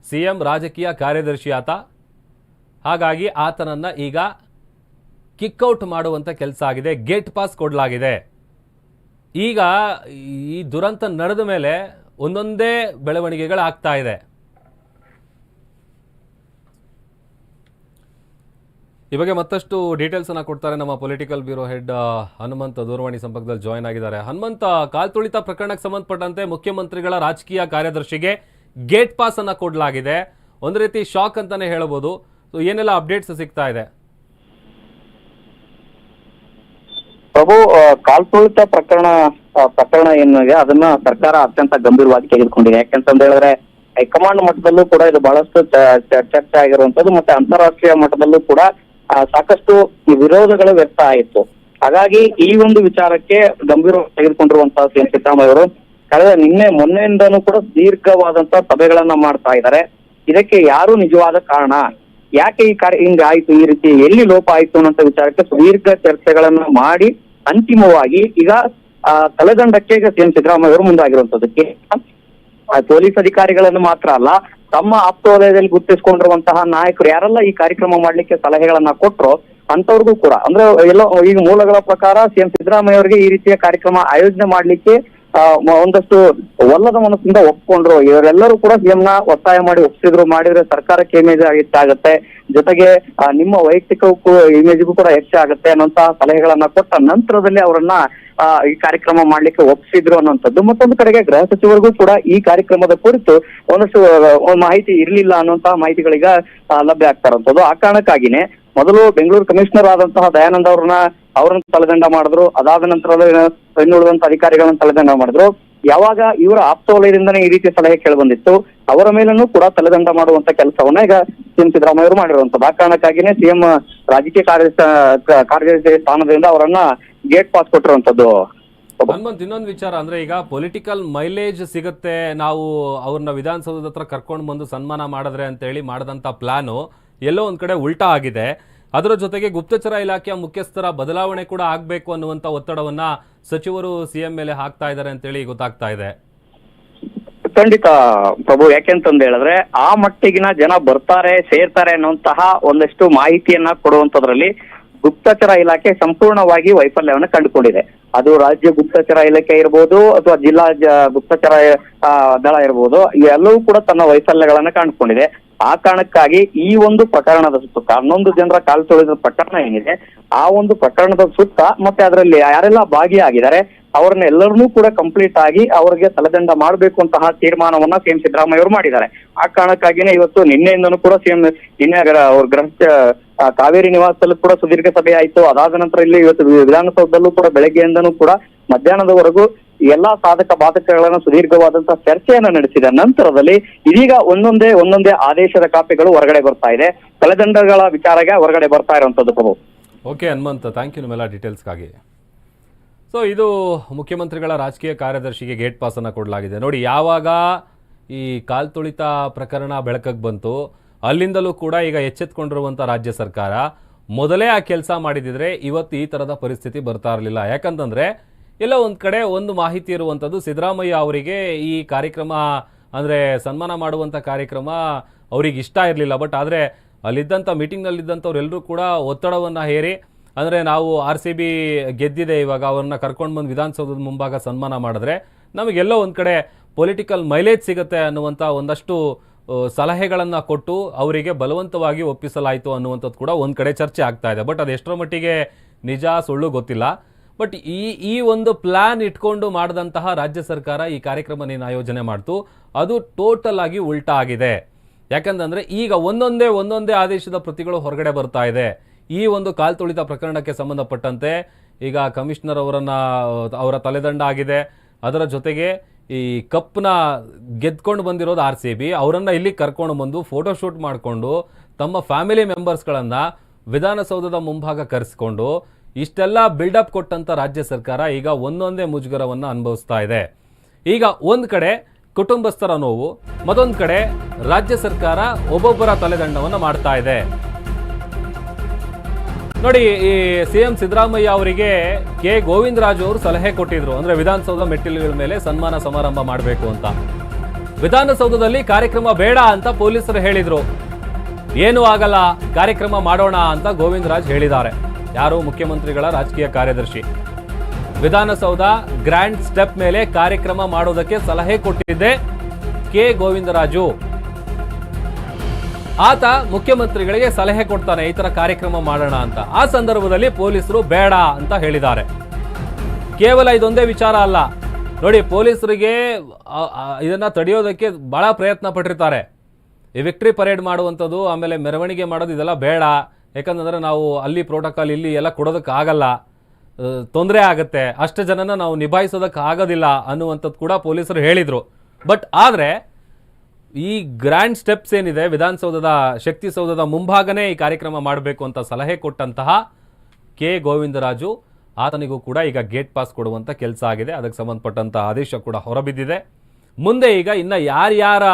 ಸಿ ಎಂ ರಾಜಕೀಯ ಕಾರ್ಯದರ್ಶಿ ಆತ. ಹಾಗಾಗಿ ಆತನನ್ನ ಈಗ ಕಿಕ್ಔಟ್ ಮಾಡುವಂಥ ಕೆಲಸ ಆಗಿದೆ, ಗೇಟ್ ಪಾಸ್ ಕೊಡಲಾಗಿದೆ. ಈಗ ಈ ದುರಂತ ನಡೆದ ಮೇಲೆ ಒಂದೊಂದೇ ಬೆಳವಣಿಗೆಗಳು ಆಗ್ತಾ ಇದೆ. ಈ ಬಗ್ಗೆ ಮತ್ತಷ್ಟು ಡೀಟೇಲ್ಸ್ ಅನ್ನ ಕೊಡ್ತಾರೆ ನಮ್ಮ ಪೊಲಿಟಿಕಲ್ ಬ್ಯೂರೋ ಹೆಡ್ ಹನುಮಂತ ದೂರವಾಣಿ ಸಂಪರ್ಕದಲ್ಲಿ ಜಾಯ್ನ್ ಆಗಿದ್ದಾರೆ. ಹನುಮಂತ, ಕಾಲ್ತುಳಿತ ಪ್ರಕರಣಕ್ಕೆ ಸಂಬಂಧಪಟ್ಟಂತೆ ಮುಖ್ಯಮಂತ್ರಿಗಳ ರಾಜಕೀಯ ಕಾರ್ಯದರ್ಶಿಗೆ ಗೇಟ್ ಪಾಸ್ ಅನ್ನ ಕೊಡಲಾಗಿದೆ. ಒಂದು ರೀತಿ ಶಾಕ್ ಅಂತಾನೆ ಹೇಳಬಹುದು ಸೊ ಏನೆಲ್ಲ ಅಪ್ಡೇಟ್ಸ್ ಸಿಗ್ತಾ ಇದೆ? ಪ್ರಭು ಕಾಲ್ತುಳಿತ ಪ್ರಕರಣ ಪ್ರಕರಣ ಏನಿದೆ ಅದನ್ನ ಸರ್ಕಾರ ಅತ್ಯಂತ ಗಂಭೀರವಾಗಿ ತೆಗೆದುಕೊಂಡಿದೆ. ಯಾಕಂತಂದ ಹೇಳಿದ್ರೆ, ಹೈಕಮಾಂಡ್ ಮಟ್ಟದಲ್ಲೂ ಕೂಡ ಇದು ಬಹಳಷ್ಟು ಚರ್ಚೆ ಆಗಿರುವಂತದ್ದು ಮತ್ತೆ ಅಂತಾರಾಷ್ಟ್ರೀಯ ಮಟ್ಟದಲ್ಲೂ ಕೂಡ ಸಾಕಷ್ಟು ವಿರೋಧಗಳು ವ್ಯಕ್ತ ಆಯಿತು. ಹಾಗಾಗಿ ಈ ಒಂದು ವಿಚಾರಕ್ಕೆ ಗಂಭೀರವಾಗಿ ತೆಗೆದುಕೊಂಡಿರುವಂತಹ ಸಿಎಂ ಸಿದ್ದರಾಮಯ್ಯ ಅವರು ಕಳೆದ ನಿನ್ನೆ ಮೊನ್ನೆಯಿಂದನೂ ಕೂಡ ದೀರ್ಘವಾದಂತಹ ಸಭೆಗಳನ್ನ ಮಾಡ್ತಾ ಇದ್ದಾರೆ. ಇದಕ್ಕೆ ಯಾರು ನಿಜವಾದ ಕಾರಣ? ಯಾಕೆ ಈ ಕಾರ್ಯ ಹಿಂಗ ಆಯ್ತು ಈ ರೀತಿ ಎಲ್ಲಿ ಲೋಪ ಆಯ್ತು ಅನ್ನೋ ವಿಚಾರಕ್ಕೆ ಸುದೀರ್ಘ ಚರ್ಚೆಗಳನ್ನ ಮಾಡಿ ಅಂತಿಮವಾಗಿ ಈಗ ತಲೆದಂಡಕ್ಕೆ ಈಗ ಸಿಎಂ ಸಿದ್ದರಾಮಯ್ಯ ಅವರು ಆ, ಪೊಲೀಸ್ ಅಧಿಕಾರಿಗಳನ್ನು ಮಾತ್ರ ಅಲ್ಲ ತಮ್ಮ ಆಪ್ತ ವಲಯದಲ್ಲಿ ಗುರುತಿಸಿಕೊಂಡಿರುವಂತಹ ನಾಯಕರು ಯಾರೆಲ್ಲ ಈ ಕಾರ್ಯಕ್ರಮ ಮಾಡ್ಲಿಕ್ಕೆ ಸಲಹೆಗಳನ್ನ ಕೊಟ್ರು ಅಂತವ್ರಿಗೂ ಕೂಡ ಅಂದ್ರೆ ಎಲ್ಲ ಈಗ ಮೂಲಗಳ ಪ್ರಕಾರ ಸಿಎಂ ಸಿದ್ದರಾಮಯ್ಯ ಅವರಿಗೆ ಈ ರೀತಿಯ ಕಾರ್ಯಕ್ರಮ ಆಯೋಜನೆ ಮಾಡ್ಲಿಕ್ಕೆ ಒಂದಷ್ಟು ಒಲ್ಲದ ಮನಸ್ಸಿಂದ ಒಪ್ಕೊಂಡ್ರು ಇವರೆಲ್ಲರೂ ಕೂಡ ಸಿಎಂನ ಒತ್ತಾಯ ಮಾಡಿ ಒಪ್ಸಿದ್ರು ಮಾಡಿದ್ರೆ ಸರ್ಕಾರಕ್ಕೆ ಇಮೇಜ್ ಹೆಚ್ಚಾಗುತ್ತೆ ಜೊತೆಗೆ ನಿಮ್ಮ ವೈಯಕ್ತಿಕಕ್ಕೂ ಇಮೇಜ್ಗೂ ಕೂಡ ಹೆಚ್ಚಾಗುತ್ತೆ ಅನ್ನೋಂತ ಸಲಹೆಗಳನ್ನ ಕೊಟ್ಟ ನಂತರದಲ್ಲಿ ಅವರನ್ನ ಈ ಕಾರ್ಯಕ್ರಮ ಮಾಡ್ಲಿಕ್ಕೆ ಒಪ್ಪಿಸಿದ್ರು ಅನ್ನುವಂಥದ್ದು. ಮತ್ತೊಂದು ಕಡೆಗೆ ಗೃಹ ಸಚಿವರಿಗೂ ಕೂಡ ಈ ಕಾರ್ಯಕ್ರಮದ ಕುರಿತು ಒಂದಷ್ಟು ಒಂದು ಮಾಹಿತಿ ಇರ್ಲಿಲ್ಲ ಅನ್ನುವಂತಹ ಮಾಹಿತಿಗಳೀಗ ಲಭ್ಯ ಆಗ್ತಾ ಆ ಕಾರಣಕ್ಕಾಗಿನೇ ಮೊದಲು ಬೆಂಗಳೂರು ಕಮಿಷನರ್ ಆದಂತಹ ದಯಾನಂದ್ ಅವ್ರನ್ನ ಅವ್ರನ್ನ ತಲೆದಂಡ ಮಾಡಿದ್ರು. ಅದಾದ ನಂತರ ಇನ್ನುಳಿದಂತ ಅಧಿಕಾರಿಗಳನ್ನ ತಲೆದಂಡ ಮಾಡಿದ್ರು. ಯಾವಾಗ ಇವರ ಆಪ್ತ ವಲಯದಿಂದನೇ ಈ ರೀತಿ ಸಲಹೆ ಕೇಳಿ ಬಂದಿತ್ತು, ಅವರ ಮೇಲೂ ಕೂಡ ತಲೆದಂಡ ಮಾಡುವಂತ ಕೆಲಸವನ್ನ ಈಗ ಸಿಎಂ ಸಿದ್ದರಾಮಯ್ಯ ಅವರು ಮಾಡಿರುವಂತದ್ದು ಆ ಕಾರಣಕ್ಕಾಗಿನೇ ಸಿಎಂ ರಾಜಕೀಯ ಕಾರ್ಯ ಕಾರ್ಯದರ್ಶಿ ಸ್ಥಾನದಿಂದ ಅವರನ್ನ ಗೇಟ್ ಪಾಸ್ ಕೊಟ್ಟಿರುವಂತದ್ದು ಹನುಮಂತ್, ಇನ್ನೊಂದು ವಿಚಾರ ಅಂದ್ರೆ ಈಗ ಪೊಲಿಟಿಕಲ್ ಮೈಲೇಜ್ ಸಿಗುತ್ತೆ, ನಾವು ಅವ್ರನ್ನ ವಿಧಾನಸೌಧದ ಹತ್ರ ಕರ್ಕೊಂಡು ಬಂದು ಸನ್ಮಾನ ಮಾಡಿದ್ರೆ ಅಂತ ಹೇಳಿ ಮಾಡದಂತ ಪ್ಲಾನು ಎಲ್ಲೋ ಒಂದ್ ಕಡೆ ಉಲ್ಟಾ ಆಗಿದೆ. ಅದರ ಜೊತೆಗೆ ಗುಪ್ತಚರ ಇಲಾಖೆಯ ಮುಖ್ಯಸ್ಥರ ಬದಲಾವಣೆ ಕೂಡ ಆಗಬೇಕು ಅನ್ನುವಂತ ಒತ್ತಡವನ್ನ ಸಚಿವರು ಸಿಎಂ ಮೇಲೆ ಹಾಕ್ತಾ ಇದ್ದಾರೆ ಅಂತೇಳಿ ಗೊತ್ತಾಗ್ತಾ ಇದೆ. ಖಂಡಿತ ಪ್ರಭು ಯಾಕೆಂತಂದ ಹೇಳಿದ್ರೆ ಆ ಮಟ್ಟಿಗಿನ ಜನ ಬರ್ತಾರೆ, ಸೇರ್ತಾರೆ ಅನ್ನುವಂತಹ ಒಂದಷ್ಟು ಮಾಹಿತಿಯನ್ನ ಕೊಡುವಂತದ್ರಲ್ಲಿ ಗುಪ್ತಚರ ಇಲಾಖೆ ಸಂಪೂರ್ಣವಾಗಿ ವೈಫಲ್ಯವನ್ನ ಕಂಡುಕೊಂಡಿದೆ. ಅದು ರಾಜ್ಯ ಗುಪ್ತಚರ ಇಲಾಖೆ ಇರ್ಬೋದು, ಅಥವಾ ಜಿಲ್ಲಾ ಗುಪ್ತಚರ ದಳ ಇರ್ಬೋದು, ಇವೆಲ್ಲವೂ ಕೂಡ ತನ್ನ ವೈಫಲ್ಯಗಳನ್ನ ಕಂಡುಕೊಂಡಿದೆ ಆ ಕಾರಣಕ್ಕಾಗಿ ಈ ಒಂದು ಪ್ರಕರಣದ ಸುತ್ತ ಹನ್ನೊಂದು ಜನರ ಕಾಲು ತೊಳೆದ ಪ್ರಕರಣ ಏನಿದೆ, ಆ ಒಂದು ಪ್ರಕರಣದ ಸುತ್ತ ಮತ್ತೆ ಅದರಲ್ಲಿ ಯಾರೆಲ್ಲ ಭಾಗಿಯಾಗಿದ್ದಾರೆ, ಅವ್ರನ್ನ ಎಲ್ಲರನ್ನೂ ಕೂಡ ಕಂಪ್ಲೀಟ್ ಆಗಿ ಅವರಿಗೆ ತಲೆದಂಡ ಮಾಡಬೇಕು ಅಂತಹ ತೀರ್ಮಾನವನ್ನ ಸಿಎಂ ಸಿದ್ದರಾಮಯ್ಯ ಅವರು ಮಾಡಿದ್ದಾರೆ. ಆ ಕಾರಣಕ್ಕಾಗಿನೇ ಇವತ್ತು ನಿನ್ನೆಯಿಂದನೂ ಕೂಡ ಸಿಎಂ ನಿನ್ನೆ ಅವ್ರ ಗೃಹ ಕಾವೇರಿ ನಿವಾಸದಲ್ಲೂ ಕೂಡ ಸುದೀರ್ಘ ಸಭೆ ಆಯ್ತು. ಅದಾದ ನಂತರ ಇಲ್ಲಿ ಇವತ್ತು ವಿಧಾನಸೌಧದಲ್ಲೂ ಕೂಡ ಬೆಳಗ್ಗೆಯಿಂದನೂ ಕೂಡ ಮಧ್ಯಾಹ್ನದವರೆಗೂ ಎಲ್ಲಾ ಸಾಧಕ ಬಾಧಕಗಳನ್ನು ಸುದೀರ್ಘವಾದಂತಹ ಚರ್ಚೆಯನ್ನ ನಡೆಸಿದ ನಂತರದಲ್ಲಿ ಇದೀಗ ಒಂದೊಂದೇ ಒಂದೊಂದೇ ಆದೇಶದ ಕಾಪಿಗಳು ಹೊರಗಡೆ ಬರ್ತಾ ಇದೆ. ತಲೆದಂಡಗಳ ವಿಚಾರಗೆ ಹೊರಗಡೆ ಬರ್ತಾ ಇರುವಂತದ್ದು Prabhu. Okay, Hanumantha thank you ನಿಮ್ಮೆಲ್ಲ ಡೀಟೇಲ್ಸ್ಗಾಗಿ ಸೊ ಇದು ಮುಖ್ಯಮಂತ್ರಿಗಳ ರಾಜಕೀಯ ಕಾರ್ಯದರ್ಶಿಗೆ ಗೇಟ್ ಪಾಸನ್ನು ಕೊಡಲಾಗಿದೆ. ನೋಡಿ, ಯಾವಾಗ ಈ ಕಾಲ್ತುಳಿತ ಪ್ರಕರಣ ಬೆಳಕಕ್ಕೆ ಬಂತು, ಅಲ್ಲಿಂದಲೂ ಕೂಡ ಈಗ ಎಚ್ಚೆತ್ಕೊಂಡಿರುವಂಥ ರಾಜ್ಯ ಸರ್ಕಾರ ಮೊದಲೇ ಆ ಕೆಲಸ ಮಾಡಿದಿದ್ರೆ ಇವತ್ತು ಈ ಥರದ ಪರಿಸ್ಥಿತಿ ಬರ್ತಾ ಇರಲಿಲ್ಲ. ಯಾಕಂತಂದ್ರೆ ಎಲ್ಲ ಒಂದು ಕಡೆ ಒಂದು ಮಾಹಿತಿ ಇರುವಂಥದ್ದು ಸಿದ್ದರಾಮಯ್ಯ ಅವರಿಗೆ ಈ ಕಾರ್ಯಕ್ರಮ, ಅಂದರೆ ಸನ್ಮಾನ ಮಾಡುವಂಥ ಕಾರ್ಯಕ್ರಮ ಅವ್ರಿಗೆ ಇಷ್ಟ ಇರಲಿಲ್ಲ. ಬಟ್ ಆದರೆ ಅಲ್ಲಿದ್ದಂಥ ಮೀಟಿಂಗ್ನಲ್ಲಿದ್ದಂಥವ್ರು ಎಲ್ಲರೂ ಕೂಡ ಒತ್ತಡವನ್ನು ಹೇರಿ, ಅಂದರೆ ನಾವು ಆರ್ ಸಿ ಬಿ ಗೆದ್ದಿದೆ ಇವಾಗ, ಅವ್ರನ್ನ ಕರ್ಕೊಂಡು ಬಂದು ವಿಧಾನಸೌಧದ ಮುಂಭಾಗ ಸನ್ಮಾನ ಮಾಡಿದ್ರೆ ನಮಗೆಲ್ಲೋ ಒಂದು ಕಡೆ ಪೊಲಿಟಿಕಲ್ ಮೈಲೇಜ್ ಸಿಗುತ್ತೆ ಅನ್ನುವಂಥ ಒಂದಷ್ಟು ಸಲಹೆಗಳನ್ನು ಕೊಟ್ಟು ಅವರಿಗೆ ಬಲವಂತವಾಗಿ ಒಪ್ಪಿಸಲಾಯಿತು ಅನ್ನುವಂಥದ್ದು ಕೂಡ ಒಂದು ಕಡೆ ಚರ್ಚೆ ಆಗ್ತಾ ಇದೆ. ಬಟ್ ಅದು ಎಷ್ಟರ ಮಟ್ಟಿಗೆ ನಿಜ ಸುಳ್ಳು ಗೊತ್ತಿಲ್ಲ. ಬಟ್ ಈ ಈ ಒಂದು ಪ್ಲಾನ್ ಇಟ್ಕೊಂಡು ಮಾಡಿದಂತಹ ರಾಜ್ಯ ಸರ್ಕಾರ ಈ ಕಾರ್ಯಕ್ರಮ ಆಯೋಜನೆ ಮಾಡ್ತು, ಅದು ಟೋಟಲ್ ಆಗಿ ಉಲ್ಟಾ ಆಗಿದೆ. ಯಾಕಂತಂದ್ರೆ ಈಗ ಒಂದೊಂದೇ ಒಂದೊಂದೇ ಆದೇಶದ ಪ್ರತಿಗಳು ಹೊರಗಡೆ ಬರ್ತಾ ಇದೆ. ಈ ಒಂದು ಕಾಲ್ತುಳಿತ ಪ್ರಕರಣಕ್ಕೆ ಸಂಬಂಧಪಟ್ಟಂತೆ ಈಗ ಕಮಿಷನರ್ ಅವರನ್ನ, ಅವರ ತಲೆದಂಡ ಆಗಿದೆ. ಅದರ ಜೊತೆಗೆ ಈ ಕಪ್ನ ಗೆದ್ಕೊಂಡು ಬಂದಿರೋದು ಆರ್ ಸಿ ಬಿ. ಅವರನ್ನು ಇಲ್ಲಿ ಕರ್ಕೊಂಡು ಬಂದು ಫೋಟೋ ಶೂಟ್ ಮಾಡಿಕೊಂಡು ತಮ್ಮ ಫ್ಯಾಮಿಲಿ ಮೆಂಬರ್ಸ್ಗಳನ್ನು ವಿಧಾನಸೌಧದ ಮುಂಭಾಗ ಕರೆಸ್ಕೊಂಡು ಇಷ್ಟೆಲ್ಲ ಬಿಲ್ಡಪ್ ಕೊಟ್ಟಂತ ರಾಜ್ಯ ಸರ್ಕಾರ ಈಗ ಒಂದೊಂದೇ ಮುಜುಗರವನ್ನ ಅನುಭವಿಸ್ತಾ ಇದೆ. ಈಗ ಒಂದು ಕಡೆ ಕುಟುಂಬಸ್ಥರ ನೋವು, ಮತ್ತೊಂದು ಕಡೆ ರಾಜ್ಯ ಸರ್ಕಾರ ಒಬ್ಬೊಬ್ಬರ ತಲೆದಂಡವನ್ನು ಮಾಡ್ತಾ ಇದೆ. ನೋಡಿ, ಈ ಸಿ ಎಂ ಸಿದ್ದರಾಮಯ್ಯ ಅವರಿಗೆ ಕೆ ಗೋವಿಂದರಾಜು ಅವರು ಸಲಹೆ ಕೊಟ್ಟಿದ್ರು. ಅಂದ್ರೆ ವಿಧಾನಸೌಧ ಮೆಟ್ಟಿಲುಗಳ ಮೇಲೆ ಸನ್ಮಾನ ಸಮಾರಂಭ ಮಾಡಬೇಕು ಅಂತ. ವಿಧಾನಸೌಧದಲ್ಲಿ ಕಾರ್ಯಕ್ರಮ ಬೇಡ ಅಂತ ಪೊಲೀಸರು ಹೇಳಿದ್ರು. ಏನು ಆಗಲ್ಲ, ಕಾರ್ಯಕ್ರಮ ಮಾಡೋಣ ಅಂತ ಗೋವಿಂದರಾಜ್ ಹೇಳಿದ್ದಾರೆ. ಯಾರು ಮುಖ್ಯಮಂತ್ರಿಗಳ ರಾಜಕೀಯ ಕಾರ್ಯದರ್ಶಿ. ವಿಧಾನಸೌಧ ಗ್ರ್ಯಾಂಡ್ ಸ್ಟೆಪ್ ಮೇಲೆ ಕಾರ್ಯಕ್ರಮ ಮಾಡೋದಕ್ಕೆ ಸಲಹೆ ಕೊಟ್ಟಿದ್ದೆ ಕೆ. ಗೋವಿಂದರಾಜು. ಆತ ಮುಖ್ಯಮಂತ್ರಿಗಳಿಗೆ ಸಲಹೆ ಕೊಡ್ತಾನೆ, ಈ ತರ ಕಾರ್ಯಕ್ರಮ ಮಾಡೋಣ ಅಂತ. ಆ ಸಂದರ್ಭದಲ್ಲಿ ಪೊಲೀಸರು ಬೇಡ ಅಂತ ಹೇಳಿದ್ದಾರೆ. ಕೇವಲ ಇದೊಂದೇ ವಿಚಾರ ಅಲ್ಲ. ನೋಡಿ, ಪೊಲೀಸರಿಗೆ ಇದನ್ನ ತಡೆಯೋದಕ್ಕೆ ಬಹಳ ಪ್ರಯತ್ನ ಪಟ್ಟಿರ್ತಾರೆ. ಈ ವಿಕ್ಟ್ರಿ ಪರೇಡ್ ಮಾಡುವಂಥದ್ದು, ಆಮೇಲೆ ಮೆರವಣಿಗೆ ಮಾಡೋದು, ಇದೆಲ್ಲ ಬೇಡ. ಯಾಕಂತಂದ್ರೆ ನಾವು ಅಲ್ಲಿ ಪ್ರೋಟೋಕಾಲ್ ಇಲ್ಲಿ ಎಲ್ಲ ಕೊಡೋದಕ್ಕಾಗಲ್ಲ. ತೊಂದರೆ ಆಗುತ್ತೆ. ಅಷ್ಟು ಜನನ ನಾವು ನಿಭಾಯಿಸೋದಕ್ಕೆ ಆಗೋದಿಲ್ಲ ಅನ್ನುವಂಥದ್ದು ಕೂಡ ಪೊಲೀಸರು ಹೇಳಿದರು. ಬಟ್ ಆದರೆ, ಈ ಗ್ರ್ಯಾಂಡ್ ಸ್ಟೆಪ್ಸ್ ಏನಿದೆ, ವಿಧಾನಸೌಧದ ಶಕ್ತಿಸೌಧದ ಮುಂಭಾಗನೇ ಈ ಕಾರ್ಯಕ್ರಮ ಮಾಡಬೇಕು ಅಂತ ಸಲಹೆ ಕೊಟ್ಟಂತಹ ಕೆ. ಗೋವಿಂದರಾಜು, ಆತನಿಗೂ ಕೂಡ ಈಗ ಗೇಟ್ ಪಾಸ್ ಕೊಡುವಂಥ ಕೆಲಸ ಆಗಿದೆ. ಅದಕ್ಕೆ ಸಂಬಂಧಪಟ್ಟಂಥ ಆದೇಶ ಕೂಡ ಹೊರಬಿದ್ದಿದೆ. ಮುಂದೆ ಈಗ ಇನ್ನು ಯಾರ್ಯಾರ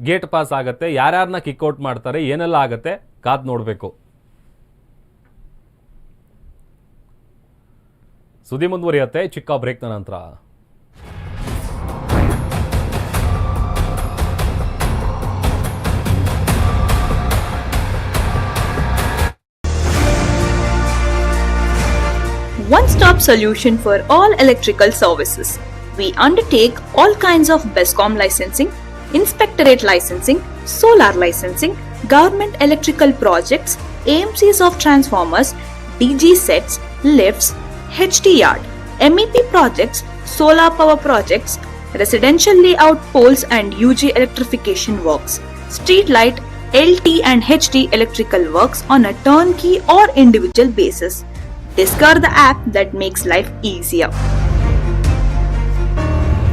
ಗೇಟ್ ಪಾಸ್ ಆಗುತ್ತೆ ಯಾರ್ಯಾರನ್ನ ಕಿಕ್ಔಟ್ ಮಾಡ್ತಾರೆ, ಏನೆಲ್ಲ ಆಗುತ್ತೆ, ಕಾದು ನೋಡಬೇಕು. ಸುದ್ದಿ ಮುಂದುವರಿಯುತ್ತೆ ಚಿಕ್ಕ ಬ್ರೇಕ್ನ ನಂತರ one stop solution for all electrical services. We undertake all kinds of BESCOM licensing, inspectorate licensing, solar licensing, government electrical projects, AMCs of transformers, DG sets, lifts, HT yard, MEP projects, solar power projects, residential layout poles and UG electrification works, street light, LT and HT electrical works on a turnkey or individual basis. Discover the app that makes life easier.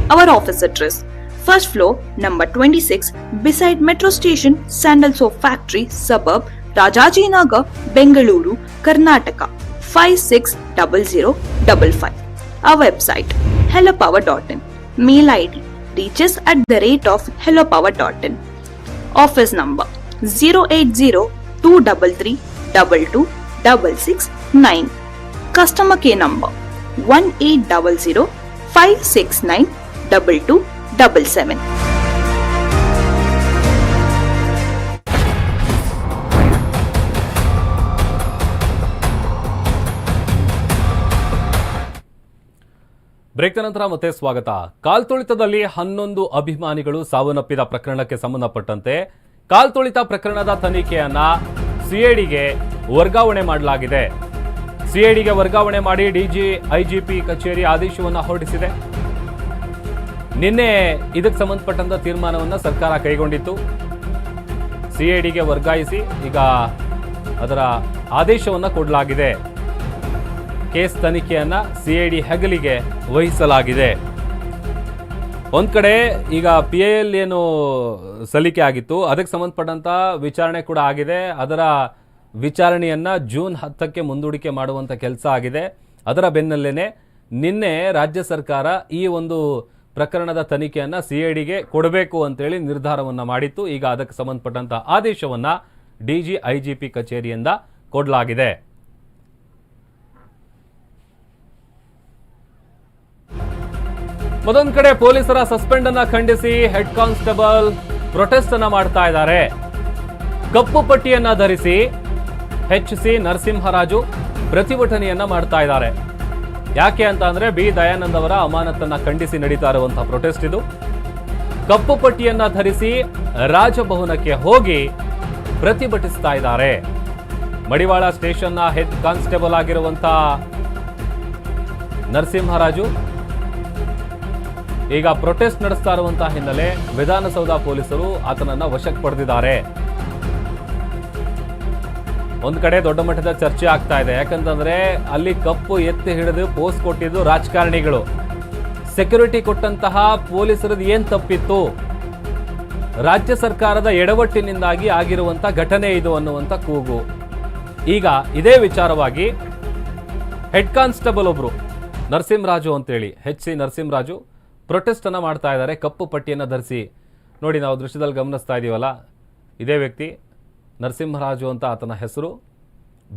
Our office address First floor, number 26, beside Metro Station, Sandal Soap Factory, suburb, Rajajinagar, Bengaluru, Karnataka 560055. Our website hellopower.in. Mail ID reaches at the rate of hellopower.in. Office number 080 233 22669. Customer care number 1800 569 2277. Break ನಂತರ ಮತ್ತೆ ಸ್ವಾಗತ. ಕಾಲ್ತುಳಿತದಲ್ಲಿ ಹನ್ನೊಂದು ಅಭಿಮಾನಿಗಳು ಸಾವನ್ನಪ್ಪಿದ ಪ್ರಕರಣಕ್ಕೆ ಸಂಬಂಧಪಟ್ಟಂತೆ ಕಾಲ್ತುಳಿತ ಪ್ರಕರಣದ ತನಿಖೆಯನ್ನ ಸಿಐಡಿಗೆ ವರ್ಗಾವಣೆ ಮಾಡಲಾಗಿದೆ. ಸಿಐಡಿಗೆ ವರ್ಗಾವಣೆ ಮಾಡಿ ಡಿಜಿ, ಐಜಿಪಿ ಕಚೇರಿ ಆದೇಶವನ್ನು ಹೊರಡಿಸಿದೆ. ನಿನ್ನೆ ಇದಕ್ಕೆ ಸಂಬಂಧಪಟ್ಟಂತ ತೀರ್ಮಾನವನ್ನು ಸರ್ಕಾರ ಕೈಗೊಂಡಿತ್ತು. ಸಿಐಡಿಗೆ ವರ್ಗಾಯಿಸಿ ಈಗ ಅದರ ಆದೇಶವನ್ನು ಕೊಡಲಾಗಿದೆ. ಕೇಸ್ ಐ ಸಿಐಡಿ ಹೆಗಲಿಗೆ ವಹಿಸಲಾಗಿದೆ. ಒಂದು ಕಡೆ ಈಗ ಪಿ ಎಲ್ ಏನು ಸಲ್ಲಿಕೆ ಆಗಿತ್ತು, ಅದಕ್ಕೆ ಸಂಬಂಧಪಟ್ಟಂಥ ವಿಚಾರಣೆ ಕೂಡ ಆಗಿದೆ. ಅದರ ವಿಚಾರಣೆಯನ್ನು ಜೂನ್ ಹತ್ತಕ್ಕೆ ಮುಂದೂಡಿಕೆ ಮಾಡುವಂಥ ಕೆಲಸ ಆಗಿದೆ. ಅದರ ಬೆನ್ನಲ್ಲೇ ನಿನ್ನೆ ರಾಜ್ಯ ಸರ್ಕಾರ ಈ ಒಂದು ಪ್ರಕರಣದ ತನಿಖೆಯನ್ನು ಸಿ ಐ ಡಿಗೆ ಕೊಡಬೇಕು ಅಂತೇಳಿ ನಿರ್ಧಾರವನ್ನು ಮಾಡಿತ್ತು. ಈಗ ಅದಕ್ಕೆ ಜಿ ಐ ಜಿ ಪಿ ಕಚೇರಿಯಿಂದ ಕೊಡಲಾಗಿದೆ. ಮತ್ತೊಂದ್ ಕಡೆ ಪೊಲೀಸರ ಸಸ್ಪೆಂಡ್ ಅನ್ನ ಖಂಡಿಸಿ ಹೆಡ್ ಕಾನ್ಸ್ಟೇಬಲ್ ಪ್ರೊಟೆಸ್ಟ್ ಅನ್ನ ಮಾಡ್ತಾ ಇದ್ದಾರೆ. ಕಪ್ಪು ಪಟ್ಟಿಯನ್ನ ಧರಿಸಿ ಹೆಚ್ ಸಿ ನರಸಿಂಹರಾಜು ಪ್ರತಿಭಟನೆಯನ್ನ ಮಾಡ್ತಾ ಇದ್ದಾರೆ. ಯಾಕೆ ಅಂತ ಅಂದ್ರೆ ಬಿ ದಯಾನಂದ್ ಅವರ ಅಮಾನತನ್ನ ಖಂಡಿಸಿ ನಡೀತಾ ಇರುವಂತಹ ಪ್ರೊಟೆಸ್ಟ್ ಇದು. ಕಪ್ಪು ಪಟ್ಟಿಯನ್ನ ಧರಿಸಿ ರಾಜಭವನಕ್ಕೆ ಹೋಗಿ ಪ್ರತಿಭಟಿಸ್ತಾ ಇದ್ದಾರೆ. ಮಡಿವಾಳ ಸ್ಟೇಷನ್ನ ಹೆಡ್ ಕಾನ್ಸ್ಟೇಬಲ್ ಆಗಿರುವಂತ ನರಸಿಂಹರಾಜು ಈಗ ಪ್ರೊಟೆಸ್ಟ್ ನಡೆಸ್ತಾ ಇರುವಂತಹ ಹಿನ್ನೆಲೆ ವಿಧಾನಸೌಧ ಪೊಲೀಸರು ಆತನನ್ನ ವಶಕ್ಕೆ ಪಡೆದಿದ್ದಾರೆ. ಒಂದು ಕಡೆ ದೊಡ್ಡ ಮಟ್ಟದ ಚರ್ಚೆ ಆಗ್ತಾ ಇದೆ. ಯಾಕಂತಂದ್ರೆ ಅಲ್ಲಿ ಕಪ್ಪು ಎತ್ತಿ ಹಿಡಿದು ಪೋಸ್ಟ್ ಕೊಟ್ಟಿದ್ದು ರಾಜಕಾರಣಿಗಳು. ಸೆಕ್ಯೂರಿಟಿ ಕೊಟ್ಟಂತಹ ಪೊಲೀಸರದ್ದು ಏನ್ ತಪ್ಪಿತ್ತು? ರಾಜ್ಯ ಸರ್ಕಾರದ ಎಡವಟ್ಟಿನಿಂದಾಗಿ ಆಗಿರುವಂತ ಘಟನೆ ಇದು ಅನ್ನುವಂತ ಕೂಗು. ಈಗ ಇದೇ ವಿಚಾರವಾಗಿ ಹೆಡ್ ಕಾನ್ಸ್ಟೇಬಲ್ ಒಬ್ರು ನರಸಿಂಹರಾಜು ಅಂತೇಳಿ. ಹೆಚ್ ಸಿ ನರಸಿಂಹರಾಜು ಪ್ರೊಟೆಸ್ಟ್ ಅನ್ನ ಮಾಡ್ತಾ ಇದ್ದಾರೆ, ಕಪ್ಪು ಪಟ್ಟಿಯನ್ನು ಧರಿಸಿ. ನೋಡಿ, ನಾವು ದೃಶ್ಯದಲ್ಲಿ ಗಮನಿಸ್ತಾ ಇದೀವಲ್ಲ, ಇದೇ ವ್ಯಕ್ತಿ, ನರಸಿಂಹರಾಜು ಅಂತ ಆತನ ಹೆಸರು.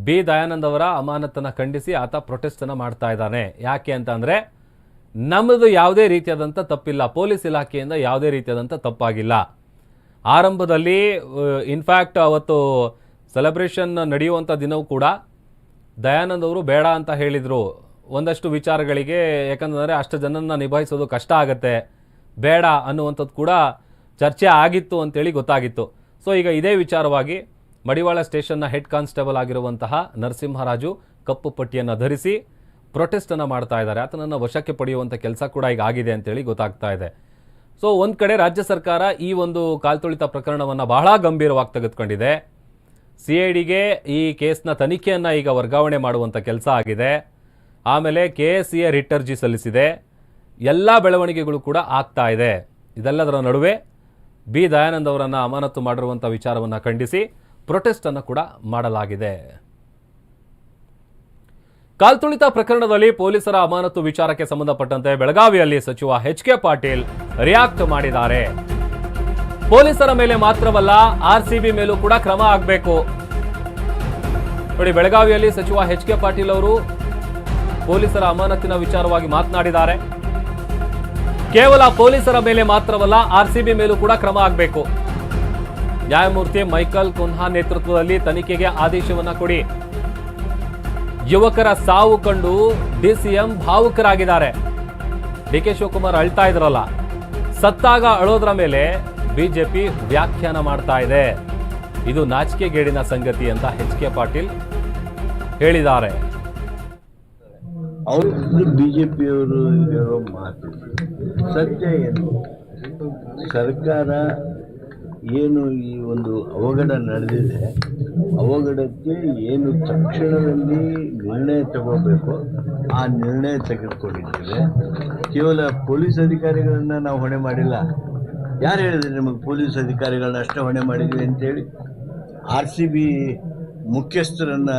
ಬಿ. ದಯಾನಂದ್ ಅವರ ಅಮಾನತನ್ನು ಖಂಡಿಸಿ ಆತ ಪ್ರೊಟೆಸ್ಟ್ ಅನ್ನ ಮಾಡ್ತಾ ಇದ್ದಾನೆ. ಯಾಕೆ ಅಂತ ಅಂದ್ರೆ ನಮ್ಮದು ಯಾವುದೇ ರೀತಿಯಾದಂಥ ತಪ್ಪಿಲ್ಲ, ಪೊಲೀಸ್ ಇಲಾಖೆಯಿಂದ ಯಾವುದೇ ರೀತಿಯಾದಂಥ ತಪ್ಪಾಗಿಲ್ಲ. ಆರಂಭದಲ್ಲಿ ಇನ್ಫ್ಯಾಕ್ಟ್ ಅವತ್ತು ಸೆಲೆಬ್ರೇಷನ್ ನಡೆಯುವಂಥ ದಿನವೂ ಕೂಡ ದಯಾನಂದ್ ಅವರು ಬೇಡ ಅಂತ ಹೇಳಿದರು. ಒಂದಷ್ಟು ವಿಚಾರಗಳಿಗೆ, ಯಾಕಂತಂದರೆ ಅಷ್ಟು ಜನನ ನಿಭಾಯಿಸೋದು ಕಷ್ಟ ಆಗುತ್ತೆ, ಬೇಡ ಅನ್ನುವಂಥದ್ದು ಕೂಡ ಚರ್ಚೆ ಆಗಿತ್ತು ಅಂತೇಳಿ ಗೊತ್ತಾಗಿತ್ತು. ಸೊ ಈಗ ಇದೇ ವಿಚಾರವಾಗಿ ಮಡಿವಾಳ ಸ್ಟೇಷನ್ನ ಹೆಡ್ ಕಾನ್ಸ್ಟೇಬಲ್ ಆಗಿರುವಂತಹ ನರಸಿಂಹರಾಜು ಕಪ್ಪು ಪಟ್ಟಿಯನ್ನು ಧರಿಸಿ ಪ್ರೊಟೆಸ್ಟನ್ನು ಮಾಡ್ತಾ ಇದ್ದಾರೆ. ಆತನನ್ನು ವಶಕ್ಕೆ ಪಡೆಯುವಂಥ ಕೆಲಸ ಕೂಡ ಈಗ ಆಗಿದೆ ಅಂತೇಳಿ ಗೊತ್ತಾಗ್ತಾ ಇದೆ. ಸೊ ಒಂದು ಕಡೆ ರಾಜ್ಯ ಸರ್ಕಾರ ಈ ಒಂದು ಕಾಲ್ತುಳಿತ ಪ್ರಕರಣವನ್ನು ಬಹಳ ಗಂಭೀರವಾಗಿ ತೆಗೆದುಕೊಂಡಿದೆ. ಸಿ ಐ ಡಿಗೆ ಈ ಕೇಸ್ನ ತನಿಖೆಯನ್ನು ಈಗ ವರ್ಗಾವಣೆ ಮಾಡುವಂಥ ಕೆಲಸ ಆಗಿದೆ. ಆಮೇಲೆ K S C A writ ಅರ್ಜಿ ಸಲ್ಲಿಸಿದೆ. ಎಲ್ಲ ಬೆಳವಣಿಗೆಗಳು ಕೂಡ ಆಗ್ತಾ ಇದೆ. ಇದೆಲ್ಲದರ ನಡುವೆ ಬಿ ದಯಾನಂದ್ ಅವರನ್ನು ಅಮಾನತು ಮಾಡಿರುವಂಥ ವಿಚಾರವನ್ನು ಖಂಡಿಸಿ ಪ್ರೊಟೆಸ್ಟನ್ನು ಕೂಡ ಮಾಡಲಾಗಿದೆ. ಕಾಲ್ತುಳಿತ ಪ್ರಕರಣದಲ್ಲಿ ಪೊಲೀಸರ ಅಮಾನತು ವಿಚಾರಕ್ಕೆ ಸಂಬಂಧಪಟ್ಟಂತೆ ಬೆಳಗಾವಿಯಲ್ಲಿ ಸಚಿವ ಎಚ್ ಕೆ ಪಾಟೀಲ್ ರಿಯಾಕ್ಟ್ ಮಾಡಿದ್ದಾರೆ. ಪೊಲೀಸರ ಮೇಲೆ ಮಾತ್ರವಲ್ಲ ಆರ್ಸಿಬಿ ಮೇಲೂ ಕೂಡ ಕ್ರಮ ಆಗಬೇಕು. ನೋಡಿ, ಬೆಳಗಾವಿಯಲ್ಲಿ ಸಚಿವ ಎಚ್ ಕೆ ಪಾಟೀಲ್ ಅವರು ಪೊಲೀಸರ ಅಮಾನತಿನ ವಿಚಾರವಾಗಿ ಮಾತನಾಡಿದ್ದಾರೆ. ಕೇವಲ ಪೊಲೀಸರ ಮೇಲೆ ಮಾತ್ರವಲ್ಲ, ಆರ್ಸಿಬಿ ಮೇಲೂ ಕೂಡ ಕ್ರಮ ಆಗಬೇಕು. ನ್ಯಾಯಮೂರ್ತಿ ಮೈಕಲ್ ಕುನ್ಹಾ ನೇತೃತ್ವದಲ್ಲಿ ತನಿಖೆಗೆ ಆದೇಶವನ್ನ ಕೊಡಿ. ಯುವಕರ ಸಾವು ಕಂಡು ಡಿಸಿಎಂ ಭಾವುಕರಾಗಿದ್ದಾರೆ. ಡಿ ಕೆ ಶಿವಕುಮಾರ್ ಅಳ್ತಾ ಇದ್ರಲ್ಲ. ಸತ್ತಾಗ ಅಳೋದ್ರ ಮೇಲೆ ಬಿಜೆಪಿ ವ್ಯಾಖ್ಯಾನ ಮಾಡ್ತಾ ಇದೆ. ಇದು ನಾಚಿಕೆಗೇಡಿನ ಸಂಗತಿ ಅಂತ ಎಚ್ ಕೆ ಪಾಟೀಲ್ ಹೇಳಿದ್ದಾರೆ. ಅವರು ಬಿಜೆಪಿಯವರು ಹೇಳೋ ಮಾತು. ಸತ್ಯ ಏನು? ಸರ್ಕಾರ ಏನು ಈ ಒಂದು ಅವಘಡ ನಡೆದಿದೆ, ಅವಘಡಕ್ಕೆ ಏನು ತಕ್ಷಣದಲ್ಲಿ ನಿರ್ಣಯ ತಗೋಬೇಕು, ಆ ನಿರ್ಣಯ ತೆಗೆದುಕೊಂಡಿದ್ದೇವೆ. ಕೇವಲ ಪೊಲೀಸ್ ಅಧಿಕಾರಿಗಳನ್ನ ನಾವು ಹೊಣೆ ಮಾಡಿಲ್ಲ. ಯಾರು ಹೇಳಿದ್ರೆ ನಿಮಗೆ ಪೊಲೀಸ್ ಅಧಿಕಾರಿಗಳನ್ನ ಅಷ್ಟೇ ಹೊಣೆ ಮಾಡಿದ್ವಿ ಅಂತೇಳಿ? ಆರ್ ಸಿ ಬಿ ಮುಖ್ಯಸ್ಥರನ್ನ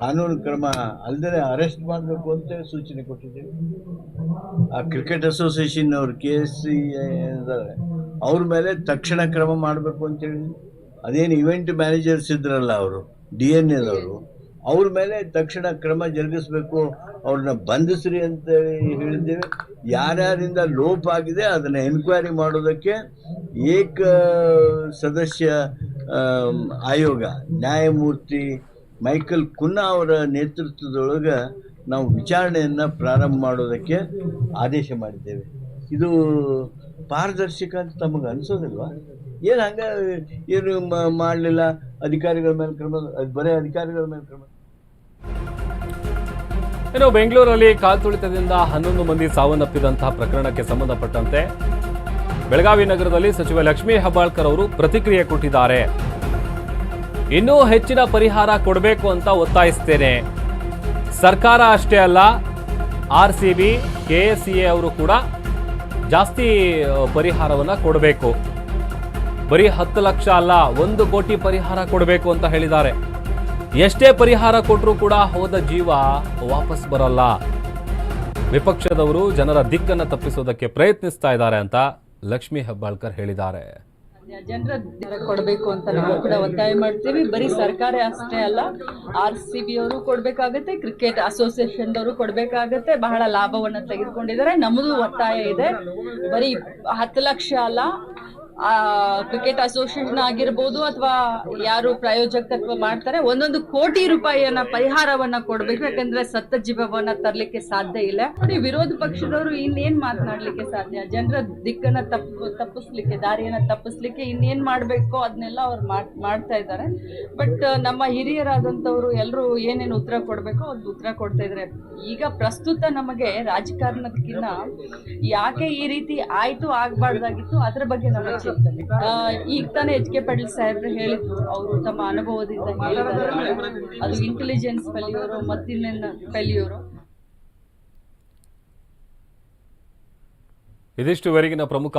ಕಾನೂನು ಕ್ರಮ ಅಲ್ಲದೆ ಅರೆಸ್ಟ್ ಮಾಡಬೇಕು ಅಂತ ಸೂಚನೆ ಕೊಟ್ಟಿದ್ದೀವಿ. ಆ ಕ್ರಿಕೆಟ್ ಅಸೋಸಿಯೇಷನ್ ಅವರು ಕೆ ಎಸ್ ಸಿ ಇದ್ದಾರೆ, ಅವ್ರ ಮೇಲೆ ತಕ್ಷಣ ಕ್ರಮ ಮಾಡಬೇಕು ಅಂತೇಳಿ ಅದೇನು ಇವೆಂಟ್ ಮ್ಯಾನೇಜರ್ಸ್ ಇದ್ರಲ್ಲ ಅವರು ಡಿ ಎನ್ ಎದವರು ಅವ್ರ ಮೇಲೆ ತಕ್ಷಣ ಕ್ರಮ ಜರುಗಿಸ್ಬೇಕು, ಅವ್ರನ್ನ ಬಂಧಿಸ್ರಿ ಅಂತ ಹೇಳಿದ್ದೇವೆ. ಯಾರ್ಯಾರಿಂದ ಲೋಪ ಆಗಿದೆ ಅದನ್ನ ಎನ್ಕ್ವೈರಿ ಮಾಡೋದಕ್ಕೆ ಏಕ, ಸದಸ್ಯ ಆಯೋಗ, ನ್ಯಾಯಮೂರ್ತಿ ಮೈಕಲ್ ಕುನ್ನಾ ಅವರ ನೇತೃತ್ವದೊಳಗೆ ನಾವು ವಿಚಾರಣೆಯನ್ನು ಪ್ರಾರಂಭ ಮಾಡೋದಕ್ಕೆ ಆದೇಶ ಮಾಡಿದ್ದೇವೆ. ಇದು ಪಾರದರ್ಶಕ ಅಂತ ತಮಗೆ ಅನಿಸೋದಿಲ್ವಾ? ಏನು ಹಂಗೆ ಏನು ಮಾಡಲಿಲ್ಲ? ಅಧಿಕಾರಿಗಳ ಮೇಲೆ ಕ್ರಮ, ಬರೀ ಅಧಿಕಾರಿಗಳ ಮೇಲೆ ಕ್ರಮ. ಇನ್ನು ಬೆಂಗಳೂರಲ್ಲಿ ಕಾಲ್ತುಳಿತದಿಂದ ಹನ್ನೊಂದು ಮಂದಿ ಸಾವನ್ನಪ್ಪಿದಂತಹ ಪ್ರಕರಣಕ್ಕೆ ಸಂಬಂಧಪಟ್ಟಂತೆ ಬೆಳಗಾವಿ ನಗರದಲ್ಲಿ ಸಚಿವ ಲಕ್ಷ್ಮೀ ಹೆಬ್ಬಾಳ್ಕರ್ ಅವರು ಪ್ರತಿಕ್ರಿಯೆ ಕೊಟ್ಟಿದ್ದಾರೆ. ಇನ್ನೂ ಹೆಚ್ಚಿನ ಪರಿಹಾರ ಕೊಡಬೇಕು ಅಂತ ಒತ್ತಾಯಿಸ್ತೇನೆ. ಸರ್ಕಾರ ಅಷ್ಟೇ ಅಲ್ಲ, R C B, K S C A ಅವರು ಕೂಡ ಜಾಸ್ತಿ ಪರಿಹಾರವನ್ನು ಕೊಡಬೇಕು. ಬರೀ ಹತ್ತು ಲಕ್ಷ ಅಲ್ಲ, ಒಂದು ಕೋಟಿ ಪರಿಹಾರ ಕೊಡಬೇಕು ಅಂತ ಹೇಳಿದ್ದಾರೆ. ಎಷ್ಟೇ ಪರಿಹಾರ ಕೊಟ್ಟರೂ ಕೂಡ ಹೋದ ಜೀವ ವಾಪಸ್ ಬರಲ್ಲ. ವಿಪಕ್ಷದವರು ಜನರ ದಿಕ್ಕನ್ನು ತಪ್ಪಿಸೋದಕ್ಕೆ ಪ್ರಯತ್ನಿಸ್ತಾ ಇದ್ದಾರೆ ಅಂತ ಲಕ್ಷ್ಮೀ ಹೆಬ್ಬಾಳ್ಕರ್ ಹೇಳಿದ್ದಾರೆ. ಜನರ ಕೊಡಬೇಕು ಅಂತ ನಾವು ಕೂಡ ಒತ್ತಾಯ ಮಾಡ್ತೀವಿ. ಬರೀ ಸರ್ಕಾರ ಅಷ್ಟೇ ಅಲ್ಲ ಆರ್ ಸಿ ಬಿ ಅವರು ಕೊಡ್ಬೇಕಾಗತ್ತೆ ಕ್ರಿಕೆಟ್ ಅಸೋಸಿಯೇಷನ್ ಅವರು ಕೊಡ್ಬೇಕಾಗತ್ತೆ, ಬಹಳ ಲಾಭವನ್ನ ತೆಗೆದುಕೊಂಡಿದ್ದಾರೆ. ನಮ್ಮದು ಒತ್ತಾಯ ಇದೆ. ಬರೀ ಹತ್ತು ಲಕ್ಷ ಅಲ್ಲ ಕ್ರಿಕೆಟ್ ಅಸೋಸಿಯೇಷನ್ ಆಗಿರ್ಬೋದು ಅಥವಾ ಯಾರು ಪ್ರಾಯೋಜಕತ್ವ ಮಾಡ್ತಾರೆ ಒಂದೊಂದು ಕೋಟಿ ರೂಪಾಯಿಯನ್ನ ಪರಿಹಾರವನ್ನ ಕೊಡ್ಬೇಕು. ಯಾಕಂದ್ರೆ ಸತ್ತ ಜೀವವನ್ನ ತರ್ಲಿಕ್ಕೆ ಸಾಧ್ಯ ಇಲ್ಲ. ನೋಡಿ ವಿರೋಧ ಪಕ್ಷದವರು ಇನ್ನೇನ್ ಮಾತನಾಡ್ಲಿಕ್ಕೆ ಸಾಧ್ಯ? ಜನರ ದಿಕ್ಕನ್ನ ತಪ್ಪು ತಪ್ಪಿಸ್ಲಿಕ್ಕೆ ದಾರಿಯನ್ನ ತಪ್ಪಿಸ್ಲಿಕ್ಕೆ ಇನ್ನೇನ್ ಮಾಡ್ಬೇಕು ಅದನ್ನೆಲ್ಲ ಅವ್ರು ಮಾಡ್- ಮಾಡ್ತಾ ಇದ್ದಾರೆ. ಬಟ್ ನಮ್ಮ ಹಿರಿಯರಾದಂತವ್ರು ಎಲ್ಲರೂ ಏನೇನು ಉತ್ತರ ಕೊಡ್ಬೇಕೋ ಅದು ಉತ್ತರ ಕೊಡ್ತಾ ಇದ್ದಾರೆ. ಈಗ ಪ್ರಸ್ತುತ ನಮಗೆ ರಾಜಕಾರಣದಕ್ಕಿಂತ ಯಾಕೆ ಈ ರೀತಿ ಆಯ್ತು ಆಗ್ಬಾರ್ದಾಗಿತ್ತು ಅದ್ರ ಬಗ್ಗೆ ಆ, ಈಗ ತಾನೇ ಎಚ್ ಕೆ ಪಾಟೀಲ್ ಸಾಹೇಬ್ರು ಹೇಳಿದ್ರು. ಅವರು ತಮ್ಮ ಅನುಭವದಿಂದ ಅದು ಇಂಟೆಲಿಜೆನ್ಸ್ ಕಲಿಯೋರು ಮತ್ತಿನ್ನ ಕಲಿಯೋರು. ಇದಿಷ್ಟುವರೆಗಿನ ಪ್ರಮುಖ